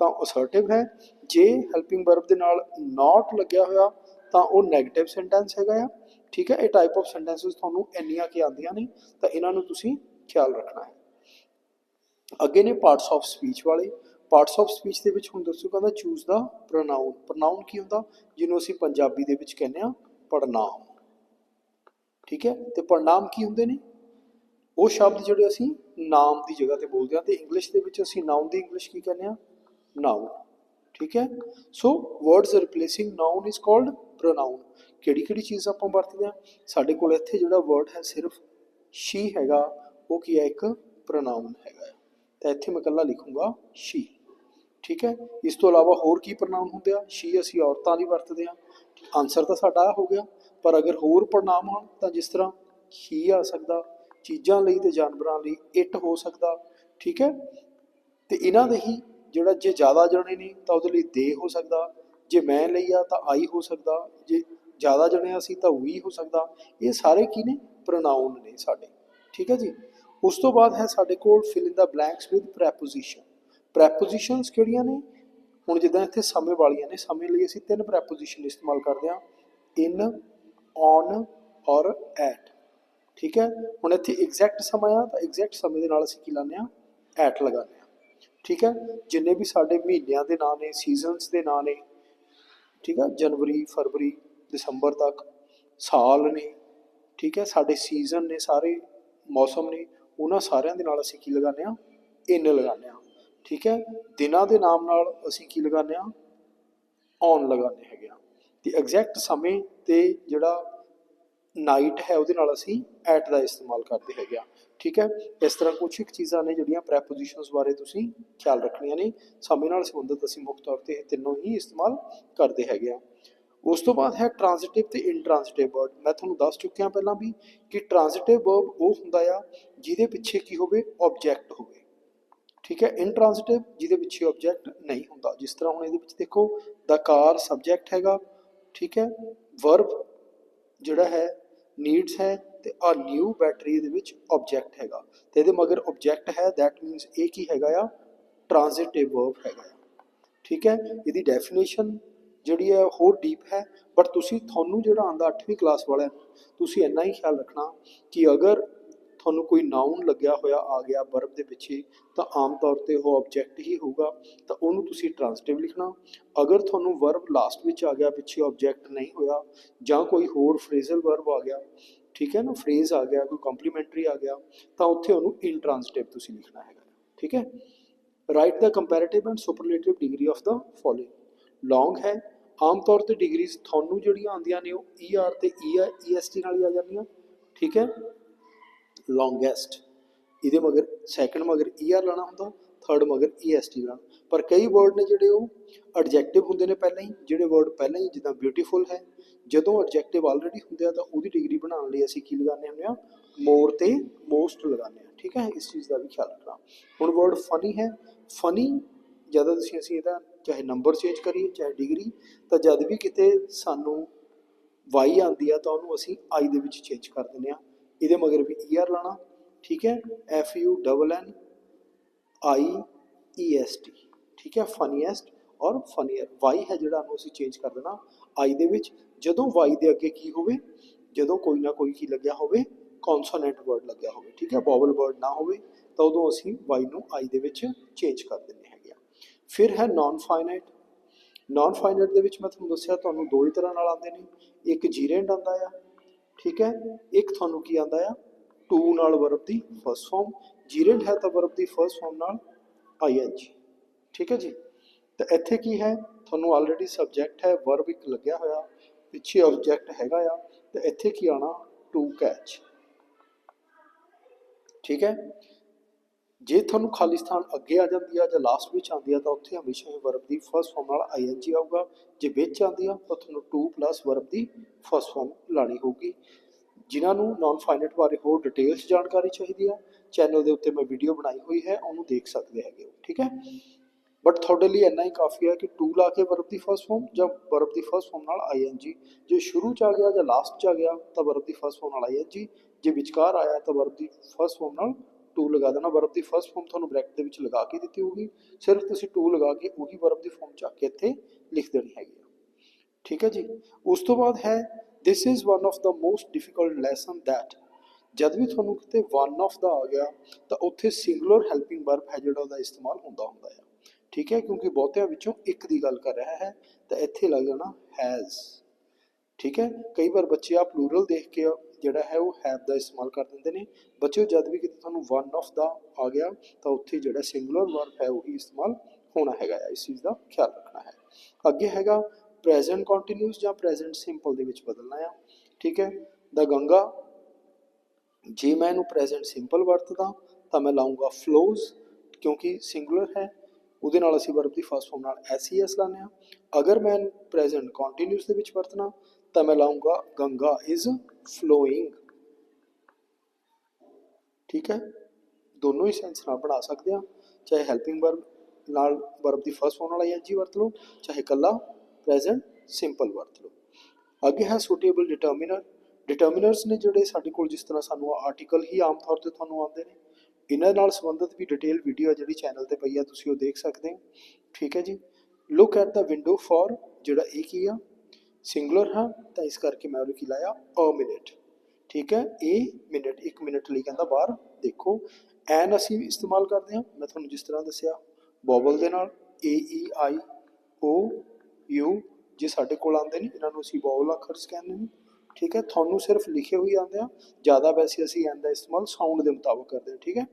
Speaker 1: ਤਾਂ ਅਸਰਟਿਵ ਹੈ, ਜੇ ਹੈਲਪਿੰਗ ਵਰਬ ਦੇ ਨਾਲ ਨਾਟ ਲੱਗਿਆ ਹੋਇਆ, ਤਾਂ ਉਹ ਨੈਗੇਟਿਵ ਸੈਂਟੈਂਸ ਹੈਗਾ ਆ, ਠੀਕ ਹੈ? ਇਹ ਟਾਈਪ ਆਫ ਸੈਂਟੈਂਸਸ ਤੁਹਾਨੂੰ ਇੰਨੀਆਂ ਕੀ ਆਉਂਦੀਆਂ ਨੇ ਤਾਂ ਇਹਨਾਂ ਨੂੰ ਤੁਸੀਂ ਖਿਆਲ ਰੱਖਣਾ ਹੈ। ਅੱਗੇ ਨੇ ਪਾਰਟਸ ਆਫ ਸਪੀਚ ਵਾਲੇ ਪਾਰਟਸ ਆਫ ਸਪੀਚ ਦੇ ਵਿੱਚ ਹੁਣ ਦੱਸੋ ਕਹਿੰਦਾ ਚੂਜ਼ ਦਾ ਪ੍ਰੋਨਾਉਨ ਪ੍ਰੋਨਾਉਨ ਕੀ ਹੁੰਦਾ? ਜਿਹਨੂੰ ਅਸੀਂ ਪੰਜਾਬੀ ਦੇ ਵਿੱਚ ਕਹਿੰਦੇ ਆ ਪੜਨਾਮ ਠੀਕ ਹੈ? ਤੇ ਪੜਨਾਮ ਕੀ ਹੁੰਦੇ ਨੇ? ਉਹ ਸ਼ਬਦ ਜਿਹੜੇ ਅਸੀਂ ਨਾਮ ਦੀ ਜਗ੍ਹਾ ਤੇ ਬੋਲਦੇ ਆ ਤੇ ਇੰਗਲਿਸ਼ ਦੇ ਵਿੱਚ ਅਸੀਂ ਨਾਉਨ ਦੀ ਇੰਗਲਿਸ਼ ਕੀ ਕਹਿੰਦੇ ਆ ਨਾਉਨ ਠੀਕ ਹੈ? So words replacing noun is called pronoun ਕਿਹੜੀ ਕਿਹੜੀ ਚੀਜ਼ ਆਪਾਂ ਵਰਤਦੇ ਆ ਸਾਡੇ ਕੋਲ ਇੱਥੇ ਜਿਹੜਾ ਵਰਡ ਹੈ ਸਿਰਫ ਸ਼ੀ ਹੈਗਾ, ਉਹ ਕੀ ਹੈ? ਇੱਕ ਪ੍ਰੋਨਾਉਨ ਹੈਗਾ। ਤਾਂ ਇੱਥੇ ਮੈਂ ਇਕੱਲਾ ਲਿਖੂੰਗਾ ਸ਼ੀ ਠੀਕ ਹੈ? ਇਸ ਤੋਂ ਇਲਾਵਾ ਹੋਰ ਕੀ ਪ੍ਰਣਾਮ ਹੁੰਦੇ ਆ? ਸ਼ੀ ਅਸੀਂ ਔਰਤਾਂ ਲਈ ਵਰਤਦੇ ਆ ਆਨਸਰ ਤਾਂ ਸਾਡਾ ਆਹ ਹੋ ਗਿਆ। ਪਰ ਅਗਰ ਹੋਰ ਪ੍ਰਣਾਮ ਹਨ ਤਾਂ ਜਿਸ ਤਰ੍ਹਾਂ he ਆ ਸਕਦਾ, ਚੀਜ਼ਾਂ ਲਈ ਤੇ ਜਾਨਵਰਾਂ ਲਈ it ਹੋ ਸਕਦਾ, ਠੀਕ ਹੈ? ਤੇ ਇਹਨਾਂ ਦੇ ਹੀ ਜਿਹੜਾ ਜੇ ਜ਼ਿਆਦਾ ਜਣੇ ਨੇ ਤਾਂ ਉਹਦੇ ਲਈ ਦੇ ਹੋ ਸਕਦਾ। ਜੇ ਮੈਂ ਲਈ ਆ ਤਾਂ ਆਈ ਹੋ ਸਕਦਾ। ਜੇ ਜ਼ਿਆਦਾ ਜਣੇ ਅਸੀਂ ਤਾਂ ਵੀ ਹੋ ਸਕਦਾ। ਇਹ ਸਾਰੇ ਕੀ ਨੇ? ਪ੍ਰੋਨਾਉਨ ਨੇ ਸਾਡੇ। ਠੀਕ ਹੈ ਜੀ? ਉਸ ਤੋਂ ਬਾਅਦ ਹੈ ਸਾਡੇ ਕੋਲ fill in the blanks with preposition prepositions ਕਿਹੜੀਆਂ ਨੇ? ਹੁਣ ਜਿੱਦਾਂ ਇੱਥੇ ਸਮੇਂ ਵਾਲੀਆਂ ਨੇ, ਸਮੇਂ ਲਈ ਅਸੀਂ ਤਿੰਨ ਪ੍ਰੈਪੋਜੀਸ਼ਨ ਇਸਤੇਮਾਲ ਕਰਦੇ ਹਾਂ। ਇਨ ਔਨ ਔਰ ਐਟ ਠੀਕ ਹੈ? ਹੁਣ ਇੱਥੇ ਐਗਜ਼ੈਕਟ ਸਮਾਂ ਆ, ਤਾਂ ਐਗਜ਼ੈਕਟ ਸਮੇਂ ਦੇ ਨਾਲ ਅਸੀਂ ਕੀ ਲਾਉਂਦੇ ਆ ਐਟ ਲਗਾਉਂਦੇ ਆ ਠੀਕ ਹੈ? ਜਿੰਨੇ ਵੀ ਸਾਡੇ ਮਹੀਨਿਆਂ ਦੇ ਨਾਂ ਨੇ ਸੀਜ਼ਨਸ ਦੇ ਨਾਂ ਨੇ, ਠੀਕ ਹੈ? ਜਨਵਰੀ, ਫਰਵਰੀ, ਦਸੰਬਰ ਤੱਕ ਸਾਲ ਨੇ, ਠੀਕ ਹੈ? ਸਾਡੇ ਸੀਜ਼ਨ ਨੇ, ਸਾਰੇ ਮੌਸਮ ਨੇ, ਉਹਨਾਂ ਸਾਰਿਆਂ ਦੇ ਨਾਲ ਅਸੀਂ ਕੀ ਲਗਾਉਂਦੇ ਆ ਇਨ ਲਗਾਉਂਦੇ ਆ ਠੀਕ ਹੈ? ਦਿਨਾਂ ਦੇ ਨਾਮ ਨਾਲ ਅਸੀਂ ਕੀ ਲਗਾਉਂਦੇ ਆ ਔਨ ਲਗਾਉਂਦੇ ਹੈਗੇ ਆ ਤੇ ਐਗਜ਼ੈਕਟ ਸਮੇਂ ਤੇ ਜਿਹੜਾ ਨਾਈਟ ਹੈ ਉਹਦੇ ਨਾਲ ਅਸੀਂ ਐਟ ਦਾ ਇਸਤੇਮਾਲ ਕਰਦੇ ਹੈਗੇ ਆ ਠੀਕ ਹੈ? ਇਸ ਤਰ੍ਹਾਂ ਕੁਝ ਇੱਕ ਚੀਜ਼ਾਂ ਨੇ ਜਿਹੜੀਆਂ ਪ੍ਰੈਪੋਜੀਸ਼ਨਸ ਬਾਰੇ ਤੁਸੀਂ ਖਿਆਲ ਰੱਖਣੀਆਂ ਨੇ। ਸਮੇਂ ਨਾਲ ਸੰਬੰਧਿਤ ਅਸੀਂ ਮੁੱਖ ਤੌਰ ਤੇ ਇਹ ਤਿੰਨੋਂ ਹੀ ਇਸਤੇਮਾਲ ਕਰਦੇ ਹੈਗੇ ਆ ਉਸ ਤੋਂ ਬਾਅਦ ਹੈ ਟ੍ਰਾਂਜ਼ਿਟਿਵ ਤੇ ਇਨਟ੍ਰਾਂਜ਼ਿਟਿਵ ਵਰਡ ਮੈਂ ਤੁਹਾਨੂੰ ਦੱਸ ਚੁੱਕਿਆ ਪਹਿਲਾਂ ਵੀ ਕਿ ਟ੍ਰਾਂਜ਼ਿਟਿਵ ਵਰਬ ਉਹ ਹੁੰਦਾ ਆ ਜਿਹਦੇ ਪਿੱਛੇ ਕੀ ਹੋਵੇ? ਆਬਜੈਕਟ ਹੋਵੇ। ਠੀਕ ਹੈ ਇਨਟ੍ਰਾਂਜ਼ਿਟਿਵ ਜਿਹਦੇ ਪਿੱਛੇ ਆਬਜੈਕਟ ਨਹੀਂ ਹੁੰਦਾ। ਜਿਸ ਤਰ੍ਹਾਂ ਹੁਣ ਇਹਦੇ ਵਿੱਚ ਦੇਖੋ ਦਾ ਕਾਰ ਸਬਜੈਕਟ ਹੈਗਾ, ਠੀਕ ਹੈ ਵਰਬ ਜਿਹੜਾ ਹੈ ਨੀਡਸ ਹੈ ਤੇ ਆ ਨਿਊ ਬੈਟਰੀ ਦੇ ਵਿੱਚ ਆਬਜੈਕਟ ਹੈਗਾ। ਤੇ ਇਹਦੇ ਮਗਰ ਆਬਜੈਕਟ ਹੈ ਥੈਟ ਮੀਨਸ ਇਹ ਕੀ ਹੈਗਾ ਆ? ਟ੍ਰਾਂਜ਼ਿਟਿਵ ਵਰਬ ਹੈਗਾ ਆ। ਠੀਕ ਹੈ, ਇਹਦੀ ਡੈਫੀਨੇਸ਼ਨ ਜਿਹੜੀ ਹੈ ਹੋਰ ਡੀਪ ਹੈ ਬਟ ਤੁਸੀਂ ਤੁਹਾਨੂੰ ਜਿਹੜਾ ਆਂਦਾ 8ਵੀਂ ਕਲਾਸ ਵਾਲਿਆਂ ਨੂੰ, ਤੁਸੀਂ ਇੰਨਾ ਹੀ ਖਿਆਲ ਰੱਖਣਾ ਕਿ ਅਗਰ ਤੁਹਾਨੂੰ ਕੋਈ ਨਾਉਨ ਲੱਗਿਆ ਹੋਇਆ ਆ ਗਿਆ ਵਰਬ ਦੇ ਪਿੱਛੇ, ਤਾਂ ਆਮ ਤੌਰ ਤੇ ਉਹ ਆਬਜੈਕਟ ਹੀ ਹੋਊਗਾ, ਤਾਂ ਉਹਨੂੰ ਤੁਸੀਂ ਟ੍ਰਾਂਜ਼ਿਟਿਵ ਲਿਖਣਾ। ਅਗਰ ਤੁਹਾਨੂੰ ਵਰਬ ਲਾਸਟ ਵਿੱਚ ਆ ਗਿਆ, ਪਿੱਛੇ ਆਬਜੈਕਟ ਨਹੀਂ ਹੋਇਆ, ਜਾਂ ਕੋਈ ਹੋਰ ਫਰੇਜ਼ਲ ਵਰਬ ਆ ਗਿਆ, ਠੀਕ ਹੈ ਨਾ ਫਰੇਜ਼ ਆ ਗਿਆ, ਕੋਈ ਕੰਪਲੀਮੈਂਟਰੀ ਆ ਗਿਆ, ਤਾਂ ਉੱਥੇ ਉਹਨੂੰ ਇਨਟ੍ਰਾਂਜ਼ਿਟਿਵ ਤੁਸੀਂ ਲਿਖਣਾ ਹੈਗਾ, ਠੀਕ ਹੈ? Write the comparative and superlative degree of the following long ਹੈ, ਆਮ ਤੌਰ ਤੇ ਡਿਗਰੀਜ਼ ਤੁਹਾਨੂੰ ਜਿਹੜੀਆਂ ਆਉਂਦੀਆਂ ਨੇ ਉਹ ਈਆਰ ਤੇ ਈਐਸਟੀ ਨਾਲ ਹੀ ਆ ਜਾਂਦੀਆਂ, ਠੀਕ ਹੈ? ਲੌਂਗੈਸਟ ਇਹਦੇ ਮਗਰ ਸੈਕੰਡ ਮਗਰ ਈਆਰ ਲਾਣਾ ਹੁੰਦਾ ਥਰਡ ਮਗਰ ਈਐਸਟੀ ਲਾਣਾ ਪਰ ਕਈ ਵਰਡ ਨੇ ਜਿਹੜੇ ਉਹ ਐਡਜੈਕਟਿਵ ਹੁੰਦੇ ਨੇ ਪਹਿਲਾਂ ਹੀ, ਜਿਹੜੇ ਵਰਡ ਪਹਿਲਾਂ ਹੀ ਜਿੱਦਾਂ ਬਿਊਟੀਫੁਲ ਹੈ, ਜਦੋਂ ਐਡਜੈਕਟਿਵ ਆਲਰੇਡੀ ਹੁੰਦੇ ਆ ਤਾਂ ਉਹਦੀ ਡਿਗਰੀ ਬਣਾਉਣ ਲਈ ਅਸੀਂ ਕੀ ਲਗਾਉਂਦੇ ਹੁੰਦੇ ਆ? ਮੋਰ ਤੇ ਮੋਸਟ ਲਗਾਉਂਦੇ ਆ। ਠੀਕ ਹੈ? ਇਸ ਚੀਜ਼ ਦਾ ਵੀ ਖਿਆਲ ਰੱਖਣਾ। ਹੁਣ ਵਰਡ ਫਨੀ ਹੈ। ਫਨੀ ਜਦੋਂ ਤੁਸੀਂ ਅਸੀਂ ਇਹਦਾ ਚਾਹੇ ਨੰਬਰ ਚੇਂਜ ਕਰੀਏ, ਚਾਹੇ ਡਿਗਰੀ ਤਾਂ ਜਦ ਵੀ ਕਿਤੇ ਸਾਨੂੰ y ਆਉਂਦੀ ਆ ਤਾਂ ਉਹਨੂੰ ਅਸੀਂ i ਦੇ ਵਿੱਚ ਚੇਂਜ ਕਰ ਦਿੰਦੇ ਆ। ਇਹਦੇ ਮਗਰ ਵੀ er ਲਾਣਾ ਠੀਕ ਹੈ? F U double n I E s T ਠੀਕ ਹੈ? ਫਨੀਐਸਟ ਔਰ ਫਨੀਅਰ ਵਾਈ ਹੈ ਜਿਹੜਾ ਉਹਨੂੰ ਅਸੀਂ ਚੇਂਜ ਕਰ ਦੇਣਾ ਆਈ ਦੇ ਵਿੱਚ। ਜਦੋਂ ਵਾਈ ਦੇ ਅੱਗੇ ਕੀ ਹੋਵੇ, ਜਦੋਂ ਕੋਈ ਨਾ ਕੋਈ ਕੀ ਲੱਗਿਆ ਹੋਵੇ ਕੌਨਸੋਨੈਂਟ ਵਰਡ ਲੱਗਿਆ ਹੋਵੇ, ਠੀਕ ਹੈ? ਵੋਵਲ ਵਰਡ ਨਾ ਹੋਵੇ, ਤਾਂ ਉਦੋਂ ਅਸੀਂ ਵਾਈ ਨੂੰ ਆਈ ਦੇ ਵਿੱਚ ਚੇਂਜ ਕਰ ਦਿੰਦੇ ਹੈਗੇ ਆ। ਫਿਰ ਹੈ ਨਾਨ ਫਾਈਨਾਈਟ ਨਾਨ ਫਾਈਨਾਈਟ ਦੇ ਵਿੱਚ ਮੈਂ ਤੁਹਾਨੂੰ ਦੱਸਿਆ, ਤੁਹਾਨੂੰ ਦੋ ਹੀ ਤਰ੍ਹਾਂ ਨਾਲ ਆਉਂਦੇ ਨੇ। ਇੱਕ ਜੀਰੈਂਡ ਆਉਂਦਾ ਆ ਠੀਕ ਹੈ? ਇੱਕ ਤੁਹਾਨੂੰ ਕੀ ਆਉਂਦਾ ਆ? ਟੂ ਨਾਲ ਵਰਬ ਦੀ ਫਸਟ ਫਾਰਮ ਜੀਰੈਂਡ ਹੈ ਤਾਂ ਵਰਬ ਦੀ ਫਸਟ ਫਾਰਮ ਨਾਲ ਆਈਐਨਜੀ ਠੀਕ ਹੈ ਜੀ? ਤਾਂ ਇੱਥੇ ਕੀ ਹੈ? ਤੁਹਾਨੂੰ ਆਲਰੇਡੀ ਸਬਜੈਕਟ ਹੈ ਵਰਬ ਇੱਕ ਲੱਗਿਆ ਹੋਇਆ, ਪਿੱਛੇ ਆਬਜੈਕਟ ਹੈਗਾ ਆ, ਤੇ ਇੱਥੇ ਕੀ ਆਣਾ ਟੂ ਕੈਚ ਠੀਕ ਹੈ? ਜੇ ਤੁਹਾਨੂੰ ਖਾਲੀ ਸਥਾਨ ਅੱਗੇ ਆ ਜਾਂਦੀ ਆ ਜਾਂ ਲਾਸਟ ਵਿੱਚ ਆਉਂਦੀ ਆ ਤਾਂ ਉੱਥੇ ਹਮੇਸ਼ਾ ਹੀ ਵਰਬ ਦੀ ਫਰਸਟ ਫਾਰਮ ਨਾਲ ਆਈਐਨਜੀ ਆਊਗਾ। ਜੇ ਵਿੱਚ ਆਉਂਦੀ ਆ ਤਾਂ ਤੁਹਾਨੂੰ 2 ਪਲੱਸ ਵਰਬ ਦੀ ਫਰਸਟ ਫਾਰਮ ਲਾਣੀ ਹੋਊਗੀ। ਜਿਨ੍ਹਾਂ ਨੂੰ ਨਾਨ ਫਾਈਨਾਈਟ ਬਾਰੇ ਹੋਰ ਡਿਟੇਲ 'ਚ ਜਾਣਕਾਰੀ ਚਾਹੀਦੀ ਆ ਚੈਨਲ ਦੇ ਉੱਤੇ ਮੈਂ ਵੀਡੀਓ ਬਣਾਈ ਹੋਈ ਹੈ, ਉਹਨੂੰ ਦੇਖ ਸਕਦੇ ਹੈਗੇ ਹੋ, ਠੀਕ ਹੈ? ਬਟ ਤੁਹਾਡੇ ਲਈ ਇੰਨਾ ਹੀ ਕਾਫੀ ਹੈ ਕਿ ਟੂ ਲਾ ਕੇ ਵਰਬ ਦੀ ਫਰਸਟ ਫਾਰਮ ਜਾਂ ਵਰਬ ਦੀ ਫਰਸਟ ਫਾਰਮ ਨਾਲ ਆਈਐਨਜੀ ਜੇ ਸ਼ੁਰੂ ਚ ਆ ਗਿਆ ਜਾਂ ਲਾਸਟ ਚ ਆ ਗਿਆ ਤਾਂ ਵਰਬ ਦੀ ਫਰਸਟ ਫਾਰਮ ਨਾਲ ਆਈਐਨਜੀ ਜੇ ਵਿਚਕਾਰ ਆਇਆ ਤਾਂ ਵਰਬ ਦੀ ਫਰਸਟ ਫਾਰਮ ਨਾਲ ਟੂ ਲਗਾ ਦੇਣਾ ਵਰਬ ਦੀ ਫਰਸਟ ਫਾਰਮ ਤੁਹਾਨੂੰ ਬ੍ਰੈਕਟ ਦੇ ਵਿੱਚ ਲਗਾ ਕੇ ਦਿੱਤੀ ਹੋਊਗੀ। ਸਿਰਫ ਤੁਸੀਂ ਟੂ ਲਗਾ ਕੇ ਉਹੀ ਵਰਬ ਦੀ ਫਾਰਮ ਚੱਕ ਕੇ ਇੱਥੇ ਲਿਖ ਦੇਣੀ ਹੈਗੀ ਆ। ਠੀਕ ਹੈ ਜੀ? ਉਸ ਤੋਂ ਬਾਅਦ ਹੈ, this is one of the most difficult lesson that ਜਦ ਵੀ ਤੁਹਾਨੂੰ ਕਿਤੇ one of ਦਾ ਆ ਗਿਆ, ਤਾਂ ਉੱਥੇ ਸਿੰਗੂਲਰ ਹੈਲਪਿੰਗ ਵਰਬ ਹੈ ਜਿਹੜਾ ਉਹਦਾ ਇਸਤੇਮਾਲ ਹੁੰਦਾ ਹੁੰਦਾ ਹੈ ਠੀਕ ਹੈ? ਕਿਉਂਕਿ ਬਹੁਤਿਆਂ ਵਿੱਚੋਂ ਇੱਕ ਦੀ ਗੱਲ ਕਰ ਰਿਹਾ ਹੈ, ਤਾਂ ਇੱਥੇ ਲੱਗ ਜਾਣਾ ਹੈਜ਼ ਠੀਕ ਹੈ? ਕਈ ਵਾਰ ਬੱਚੇ ਆ ਪਲੂਰਲ ਦੇਖ ਕੇ ਜਿਹੜਾ ਹੈ ਉਹ ਹੈਵ ਦਾ ਇਸਤੇਮਾਲ ਕਰ ਦਿੰਦੇ ਨੇ। ਬੱਚਿਓ, ਜਦ ਵੀ ਕਿਤੇ ਤੁਹਾਨੂੰ ਵਨ ਆਫ ਦਾ ਆ ਗਿਆ, ਤਾਂ ਉੱਥੇ ਜਿਹੜਾ ਸਿੰਗੂਲਰ ਵਰਬ ਹੈ ਉਹੀ ਇਸਤੇਮਾਲ ਹੋਣਾ ਹੈਗਾ ਆ। ਇਸ ਚੀਜ਼ ਦਾ ਖਿਆਲ ਰੱਖਣਾ ਹੈ। ਅੱਗੇ ਹੈਗਾ ਪ੍ਰੈਜ਼ੈਂਟ ਕੰਟੀਨਿਊਸ ਜਾਂ ਪ੍ਰੈਜ਼ੈਂਟ ਸਿੰਪਲ ਦੇ ਵਿੱਚ ਬਦਲਣਾ ਆ। ਠੀਕ ਹੈ? ਦਾ ਗੰਗਾ, ਜੇ ਮੈਂ ਇਹਨੂੰ ਪ੍ਰੈਜ਼ੈਂਟ ਸਿੰਪਲ ਵਰਤਦਾ, ਤਾਂ ਮੈਂ ਲਾਉਂਗਾ ਫਲੋਜ਼ ਕਿਉਂਕਿ ਸਿੰਗੂਲਰ ਹੈ। ਉਹਦੇ ਨਾਲ ਅਸੀਂ ਵਰਬ ਦੀ ਫਸਟ ਫਾਰਮ ਨਾਲ ਐਸ ਲਾਉਂਦੇ ਆ ਅਗਰ ਮੈਂ ਪ੍ਰੈਜ਼ੈਂਟ ਕੰਟੀਨਿਊਸ ਦੇ ਵਿੱਚ ਵਰਤਣਾ ਤਾਂ ਮੈਂ ਲਾਉਂਗਾ ਗੰਗਾ ਇਜ਼ ਫਲੋਇੰਗ ਠੀਕ ਹੈ? ਦੋਨੋਂ ਹੀ ਸੈਂਸ ਨਾਲ ਬਣਾ ਸਕਦੇ ਆ ਚਾਹੇ ਹੈਲਪਿੰਗ ਵਰਬ ਨਾਲ ਵਰਬ ਦੀ ਫਸਟ ਫਾਰਮ ਨਾਲ ਆਈਐਨਜੀ ਵਰਤ ਲਓ, ਚਾਹੇ ਕੱਲਾ ਪ੍ਰੈਜ਼ੈਂਟ ਸਿੰਪਲ ਵਰਤ ਲਓ। ਅੱਗੇ ਹੈ ਸੁਟੇਬਲ ਡਿਟਰਮੀਨਰ ਡਿਟਰਮੀਨਰਸ ਨੇ ਜਿਹੜੇ ਸਾਡੇ ਕੋਲ ਜਿਸ ਤਰ੍ਹਾਂ ਸਾਨੂੰ ਆਰਟੀਕਲ ਹੀ ਆਮ ਤੌਰ ਤੇ ਤੁਹਾਨੂੰ ਆਉਂਦੇ ਨੇ, ਇਹਨਾਂ ਨਾਲ ਸੰਬੰਧਿਤ ਵੀ ਡਿਟੇਲ ਵੀਡੀਓ ਜਿਹੜੀ ਚੈਨਲ ਤੇ ਪਈ ਆ, ਤੁਸੀਂ ਉਹ ਦੇਖ ਸਕਦੇ ਹੋ। ਠੀਕ ਹੈ ਜੀ? Look at the window for ਜਿਹੜਾ ਇਹ ਕੀ ਆ? ਸਿੰਗੂਲਰ ਹੈ, ਤਾਂ ਇਸ ਕਰਕੇ ਮੈਂ ਉਹਨੂੰ ਕੀ ਲਾਇਆ ਅ ਮਿੰਟ ਠੀਕ ਹੈ? ਇਹ ਮਿੰਟ 1 ਮਿੰਟ ਲਈ ਕਹਿੰਦਾ ਬਾਹਰ, ਦੇਖੋ। ਐਨ ਅਸੀਂ ਇਸਤੇਮਾਲ ਕਰਦੇ ਹਾਂ। ਮੈਂ ਤੁਹਾਨੂੰ ਜਿਸ ਤਰ੍ਹਾਂ ਦੱਸਿਆ, ਬੋਬਲ ਦੇ ਨਾਲ ਏ ਈ ਆਈ ਓ ਯੂ ਜੇ ਸਾਡੇ ਕੋਲ ਆਉਂਦੇ ਨੇ, ਇਹਨਾਂ ਨੂੰ ਅਸੀਂ ਬੋਬਲ ਅੱਖਰ ਕਹਿੰਦੇ ਨੇ। ਠੀਕ ਹੈ? ਤੁਹਾਨੂੰ ਸਿਰਫ ਲਿਖੇ ਹੋਈ ਆਉਂਦੇ ਆ। ਜ਼ਿਆਦਾ ਵੈਸੇ ਅਸੀਂ ਐਨ ਦਾ ਇਸਤੇਮਾਲ ਸਾਊਂਡ ਦੇ ਮੁਤਾਬਕ ਕਰਦੇ ਹਾਂ। ਠੀਕ ਹੈ?